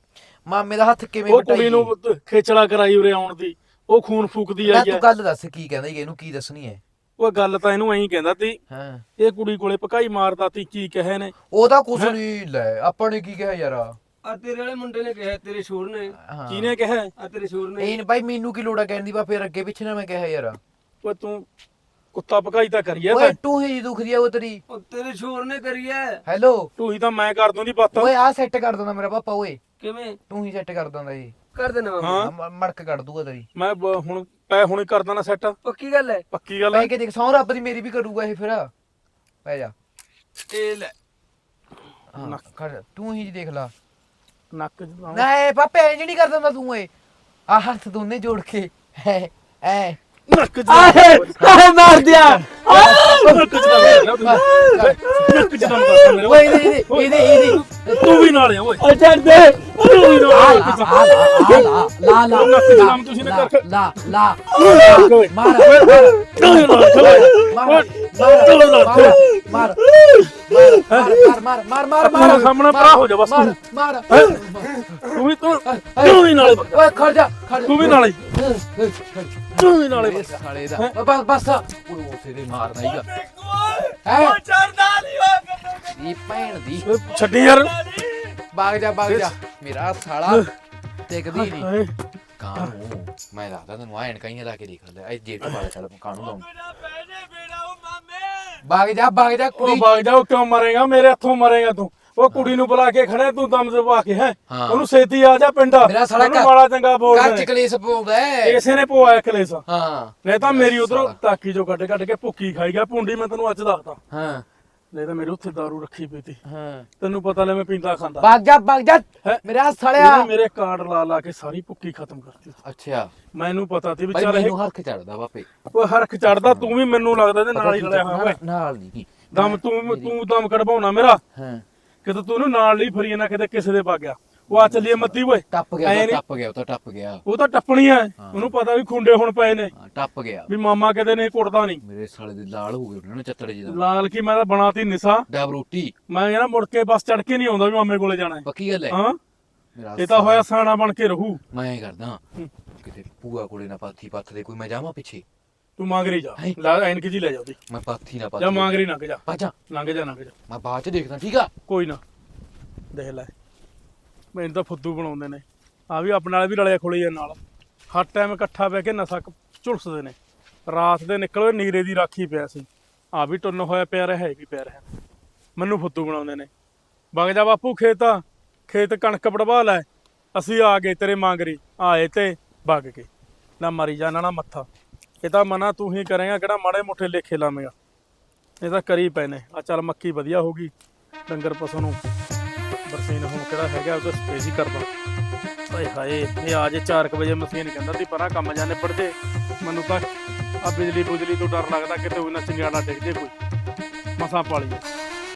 ਮਾਮੇ ਦਾ ਹੱਥ ਕਿਵੇਂ ਉਹ ਕੁੜੀ ਨੂੰ ਖੇਚਲਾ ਕਰਾਈ ਉਰੇ ਆਉਣ ਦੀ। ਉਹ ਖੂਨ ਫੂਕਦੀ ਆਈ ਤੂੰ ਹੈ। ਗੱਲ ਦੱਸ ਕੀ ਕਹਿੰਦਾ ਇਹਨੂੰ ਕੀ ਦੱਸਣੀ ਹੈ? ਉਹ ਗੱਲ ਤਾਂ ਇਹਨੂੰ ਐਂ ਕਹਿੰਦਾ ਤੀ ਹਾਂ। ਇਹ ਕੁੜੀ ਕੋਲੇ ਪਕਾਈ ਮਾਰਦਾ ਤੀ ਕੀ ਕਹੇ ਨੇ। ਉਹਦਾ ਕੁਛ ਨਹੀਂ ਲੈ ਆਪਾਂ ਨੇ ਕੀ ਕਿਹਾ ਯਾਰ? ਆ ਤੇਰੇ ਵਾਲੇ ਮੁੰਡੇ ਨੇ ਕਿਹਾ ਤੇਰੇ ਸ਼ੋਰ ਨੇ। ਕਿਹਨੇ ਕਿਹਾ? ਆ ਤੇਰੇ ਸ਼ੋਰ ਨੇ। ਇਹ ਨੀ ਭਾਈ ਮੈਨੂੰ ਕੀ ਲੋੜਾ ਕਹਿਣ ਦੀ? ਬਾ ਫਿਰ ਅੱਗੇ ਪਿੱਛੇ ਨਾ ਮੈਂ ਕਿਹਾ ਯਾਰ। ਓਏ ਤੂੰ ਕੁੱਤਾ ਪਕਾਈ ਤਾਂ ਕਰੀਏ ਓਏ ਤਾਂ ਹੀ ਦੁਖਦੀ ਆ ਉਹ ਤੇਰੀ। ਉਹ ਤੇਰੇ ਸ਼ੋਰ ਨੇ ਕਰੀ ਐ ਹੈਲੋ। ਤੂੰ ਹੀ ਤਾਂ ਮੈਂ ਕਰ ਦੂੰਦੀ ਪੱਤ ਓਏ ਆ ਸੈੱਟ ਕਰ ਦਿੰਦਾ ਮੇਰਾ ਪਾਪਾ ਓਏ। ਕਿਵੇਂ? ਤੂੰ ਹੀ ਸੈੱਟ ਕਰ ਦਿੰਦਾ ਜੀ। ਕਰ ਦੇਣਾ ਹਾਂ। ਮੜਕ ਕੱਢ ਦੂਗਾ ਤੇਰੀ। ਮੈਂ ਹੁਣ ਪੈ ਹੁਣੇ ਕਰ ਦੇਣਾ ਸੈੱਟ ਪੱਕੀ ਗੱਲ ਐ ਪੱਕੀ ਗੱਲ ਹੈ। ਪੈ ਕੇ ਦੇਖ ਸੌ ਰੱਬ ਦੀ ਮੇਰੀ ਵੀ ਕਰੂਗਾ ਇਹ ਫਿਰ। ਪੈ ਜਾ। ਇਹ ਲੈ। ਹਾਂ ਕਰ ਤੂੰ ਹੀ ਦੇਖ ਲਾ। ਨੱਕ ਜਦਾਂ ਨਾ ਇਹ ਪਾਪੇ ਇੰਜ ਨਹੀਂ ਕਰ ਦਿੰਦਾ ਤੂੰ ਏ ਆ ਹੱਥ ਦੋਨੇ ਜੋੜ ਕੇ। ਐ ਐ। ਨੱਕ ਜਦਾਂ ਮਾਰ ਦਿਆ। ਓਏ ਇਹਦੇ ਇਹਦੇ ਇਹਦੇ ਇਹਦੇ ਤੂੰ ਵੀ ਨਾਲ ਆ ਓਏ ਉਹ ਛੱਡ ਦੇ ਤੂੰ ਵੀ ਨਾਲ ਆ। ਆ ਲਾ ਲਾ ਲਾ ਨੱਕ ਜਦਾਂ ਤੁਸੀਂ ਨੇ ਕਰ ਲਾ ਮਾਰ ਮਾਰ ਮਾਰ ਮਾਰ ਮਾਰ ਮਾਰ ਮਾਰ ਮਾਰ ਸਾਹਮਣੇ ਪਰਾ ਹੋ ਜਾ ਬਸ ਮਾਰ ਮਾਰ ਤੂੰ ਵੀ ਤੂੰ ਤੂੰ ਵੀ ਨਾਲ ਓਏ ਖੜ ਜਾ। ਖੜ ਤੂੰ ਵੀ ਨਾਲ ਹੀ। ਤੂੰ ਵੀ ਨਾਲ ਓ ਬਸ ਬਸ। ਓਏ ਉਹ ਤੇਰੇ ਮਾਰਦਾ ਹੀਗਾ। ਹੈ? ਚੜਦਾ ਨਹੀਂ ਹੋ ਇਹ ਭੈਣ ਦੀ। ਛੱਡੀ ਯਾਰ। ਭਾਗ ਜਾ ਭਾਗ ਜਾ। ਮੇਰਾ ਸਾਲਾ ਟਿਕਦੀ ਨਹੀਂ ਕਾਨੂੰ ਮੈਂ ਦੱਸਦਾ ਤੈਨੂੰ ਆਇਣ ਕਈਆਂ ਲਾ ਕੇ ਦੇਖ ਲੈ। ਇਹ ਜੇਬ ਪਾ ਲੈ ਚੱਲ ਕਾਨੂੰ ਲਾਉਂ ਭਾਗ ਜਾ ਭਾਗ ਜਾ ਕੁੜੀ। ਭਾਗ ਜਾ ਉਹ ਕਿਉਂ ਮਰੇਗਾ? ਮੇਰੇ ਹੱਥੋਂ ਮਰੇਗਾ ਤੂੰ। ਉਹ ਕੁੜੀ ਨੂੰ ਬੁਲਾ ਕੇ ਖੜਿਆ ਤੂੰ ਦਮ ਦਬਾ ਕੇ ਹੈ। ਉਹਨੂੰ ਛੇਤੀ ਆ ਜਾ ਪਿੰਡਾ। ਮੇਰਾ ਸਾਲਾ ਉਹਨੂੰ ਘਰ- ਮਾੜਾ ਚੰਗਾ ਬੋਲ ਘਰ ਚ ਕਲੇਸ਼ ਪਾਉਂਦਾ ਇਸੇ ਨੇ ਪਵਾਇਆ ਕਲੇਸ਼। ਹਾਂ। ਨਹੀਂ ਤਾਂ ਮੇਰੀ ਉਧਰੋਂ ਤਾਕੀ ਜੋ ਕੱਢ ਕੱਢ ਕੇ ਭੁੱਕੀ ਖਾਈ ਗਿਆ। ਭੁੰਡੀ ਮੈਂ ਤੈਨੂੰ ਅੱਜ ਦੱਸਦਾ। ਹਾਂ। ਨਹੀਂ ਤਾਂ ਮੇਰੇ ਉੱਥੇ ਦਾਰੂ ਰੱਖੀ ਪਈ ਤੀ। ਹਾਂ। ਤੈਨੂੰ ਪਤਾ ਲੈ ਮੈਂ ਪੀਂਦਾ ਖਾਂਦਾ। ਜਾ ਹੈਂ? ਮੇਰਾ ਇਹਨੇ ਮੇਰੇ ਕਾਰਡ ਲਾ ਲਾ ਕੇ ਸਾਰੀ ਭੁੱਕੀ ਖਤਮ ਕਰਤੀ। ਅੱਛਾ। ਮੈਨੂੰ ਪਤਾ ਤੀ ਵੀ ਚੱਲ ਮੈਨੂੰ ਹਰਖ ਚੜਦਾ ਬਾਪੇ। ਉਹ ਹਰਖ ਚੜਦਾ ਤੂੰ ਵੀ ਮੈਨੂੰ ਲੱਗਦਾ ਤੇ ਨਾਲ ਹੀ ਲੜਿਆ ਹੋਇਆ ਨਾਲ ਨਹੀਂ ਦਮ ਤੂੰ ਤੂੰ ਦਮ ਕਢਵਾਉਣਾ ਮੇਰਾ। ਹਾਂ। ਕਿਤੇ ਤੂੰ ਇਹਨੂੰ ਨਾਲ ਲਈ ਫਰੀ ਨਾ ਕਿਤੇ ਕਿਸੇ ਦੇ ਪਾ ਗਿਆ ਉਹ ਆ ਚੱਲੀਏ ਮੱਦੀ ਓਏ। ਟੱਪ ਗਿਆ ਐਂ ਉਹ ਨੀ- ਟੱਪ ਗਿਆ ਉਹ ਤਾਂ ਟੱਪ ਗਿਆ। ਉਹ ਤਾਂ ਟੱਪਣੀ ਐ ਉਹਨੂੰ ਪਤਾ ਵੀ ਖੁੰਡੇ ਹੁਣ ਪਏ ਨੇ। ਹਾਂ ਟੱਪ ਗਿਆ। ਵੀ ਮਾਮਾ ਕਿਤੇ ਨਹੀਂ ਕੁੱਟਦਾ ਨਹੀਂ। ਮੇਰੇ ਸਾਲੇ ਦੇ ਲਾਲ ਹੋ ਗਏ ਉਹਨਾਂ ਨੇ ਚੱਤੜ ਜੀ ਦਾ ਲਾਲ ਕੀ ਮੈਂ ਤਾਂ ਬਣਾਤੀ ਨਿਸਾ। ਡਬ ਰੋਟੀ। ਮੈਂ ਕਹਿੰਦਾ ਮੁੜ ਕੇ ਬਸ ਚੜ ਕੇ ਨਹੀਂ ਆਉਂਦਾ ਵੀ ਮਾਮੇ ਕੋਲੇ ਜਾਣਾ ਹੈ। ਪੱਕੀ ਗੱਲ ਹੈ। ਹਾਂ। ਮੇਰਾ ਇਹ ਤਾਂ ਹੋਇਆ ਸਾਣਾ ਬਣ ਕੇ ਰਹੂ। ਮੈਂ ਇਹ ਕਰਦਾ ਕਿਤੇ ਪੂਆ ਕੋਲੇ ਨਾ ਪਾਥੀ ਪੱਥ ਦੇ ਕੋਈ ਮੈਂ ਜਾਵਾਂ ਪਿੱਛੇ? ਤੂੰ ਮੰਗਰੀ ਜਾ। ਹੈਂ। ਲਾ ਐਨਕ ਜੀ ਲੈ ਜਾ ਉਹਦੀ। ਮੈਂ ਪਾਥੀ ਨਾ ਪੱਥ। ਜਾ ਮੰਗਰੀ ਲੰਘ ਜਾ। ਪਾਜਾ ਲੰਘ ਜਾ ਲੰਘ ਜਾ। ਮੈਂ ਬਾਅਦ ਚ ਦੇਖਦਾ ਠੀਕ ਆ? ਕੋਈ ਨਾ। ਦੇਖ ਲੈ। ਮੈਨੂੰ ਤਾਂ ਫੁੱਦੂ ਬਣਾਉਂਦੇ ਨੇ। ਆ ਵੀ ਆਪਣੇ ਨਾਲ ਵੀ ਰਲਿਆ ਖੁਲੀ ਆ ਨਾਲ। ਹਰ ਟਾਈਮ ਇਕੱਠਾ ਬਹਿ ਕੇ ਨਸ਼ਾ ਝੁਲਸਦੇ ਨੇ। ਰਾਤ ਦੇ ਨਿਕਲੇ ਨੀਰੇ ਦੀ ਰਾਖੀ ਪਿਆ ਸੀ। ਆ ਵੀ ਟੁੰਨ ਹੋਇਆ ਪਿਆ ਰਿਹਾ ਹੈ ਵੀ ਪਿਆ ਰਿਹਾ। ਮੈਨੂੰ ਫੁੱਦੂ ਬਣਾਉਂਦੇ ਨੇ। ਵਗ ਜਾ ਬਾਪੂ ਖੇਤ। ਖੇਤ ਕਣਕ ਵੜਵਾ ਲੈ। ਅਸੀਂ ਆ ਗਏ ਤੇਰੇ ਮੰਗਰੀ। ਆਏ ਤੇ ਵਗ ਕੇ ਨਾ ਮਰੀ ਜਾਣਾ ਨਾ ਮੱਥਾ। ਇਹ ਤਾਂ ਮਨਾ ਤੂੰ ਹੀ ਕਰੇਗਾ, ਕਿਹੜਾ ਮਾੜੇ ਮੋਟੇ ਲੇਖੇ ਲਾਵੇਂਗਾ। ਇਹ ਤਾਂ ਕਰੀ ਪਏ ਨੇ। ਆ ਚੱਲ ਮੱਕੀ ਵਧੀਆ ਹੋ ਗਈ। ਡੰਗਰ ਪਸ਼ੂ ਨੂੰ ਬਰਸੀਨ ਹੁਣ ਕਿਹੜਾ ਹੈਗਾ, ਉਹ ਤਾਂ ਸਪੇਸ ਹੀ ਕਰਦਾ। ਹਾਏ ਹਾਏ, ਇਹ ਆ ਜੇ 4 ਵਜੇ ਮਸ਼ੀਨ ਕਹਿੰਦਾ ਸੀ, ਪਰਾਂ ਕੰਮ ਜਾਣੇ ਪੜਦੇ। ਮੈਨੂੰ ਤਾਂ ਆ ਬਿਜਲੀ ਬੁਜਲੀ ਤੋਂ ਡਰ ਲੱਗਦਾ, ਕਿਤੇ ਉਹ ਨਾ ਚੰਗਿਆੜਾ ਡਿੱਗ ਜੇ ਕੋਈ। ਮਸਾਂ ਪਾਲੀਏ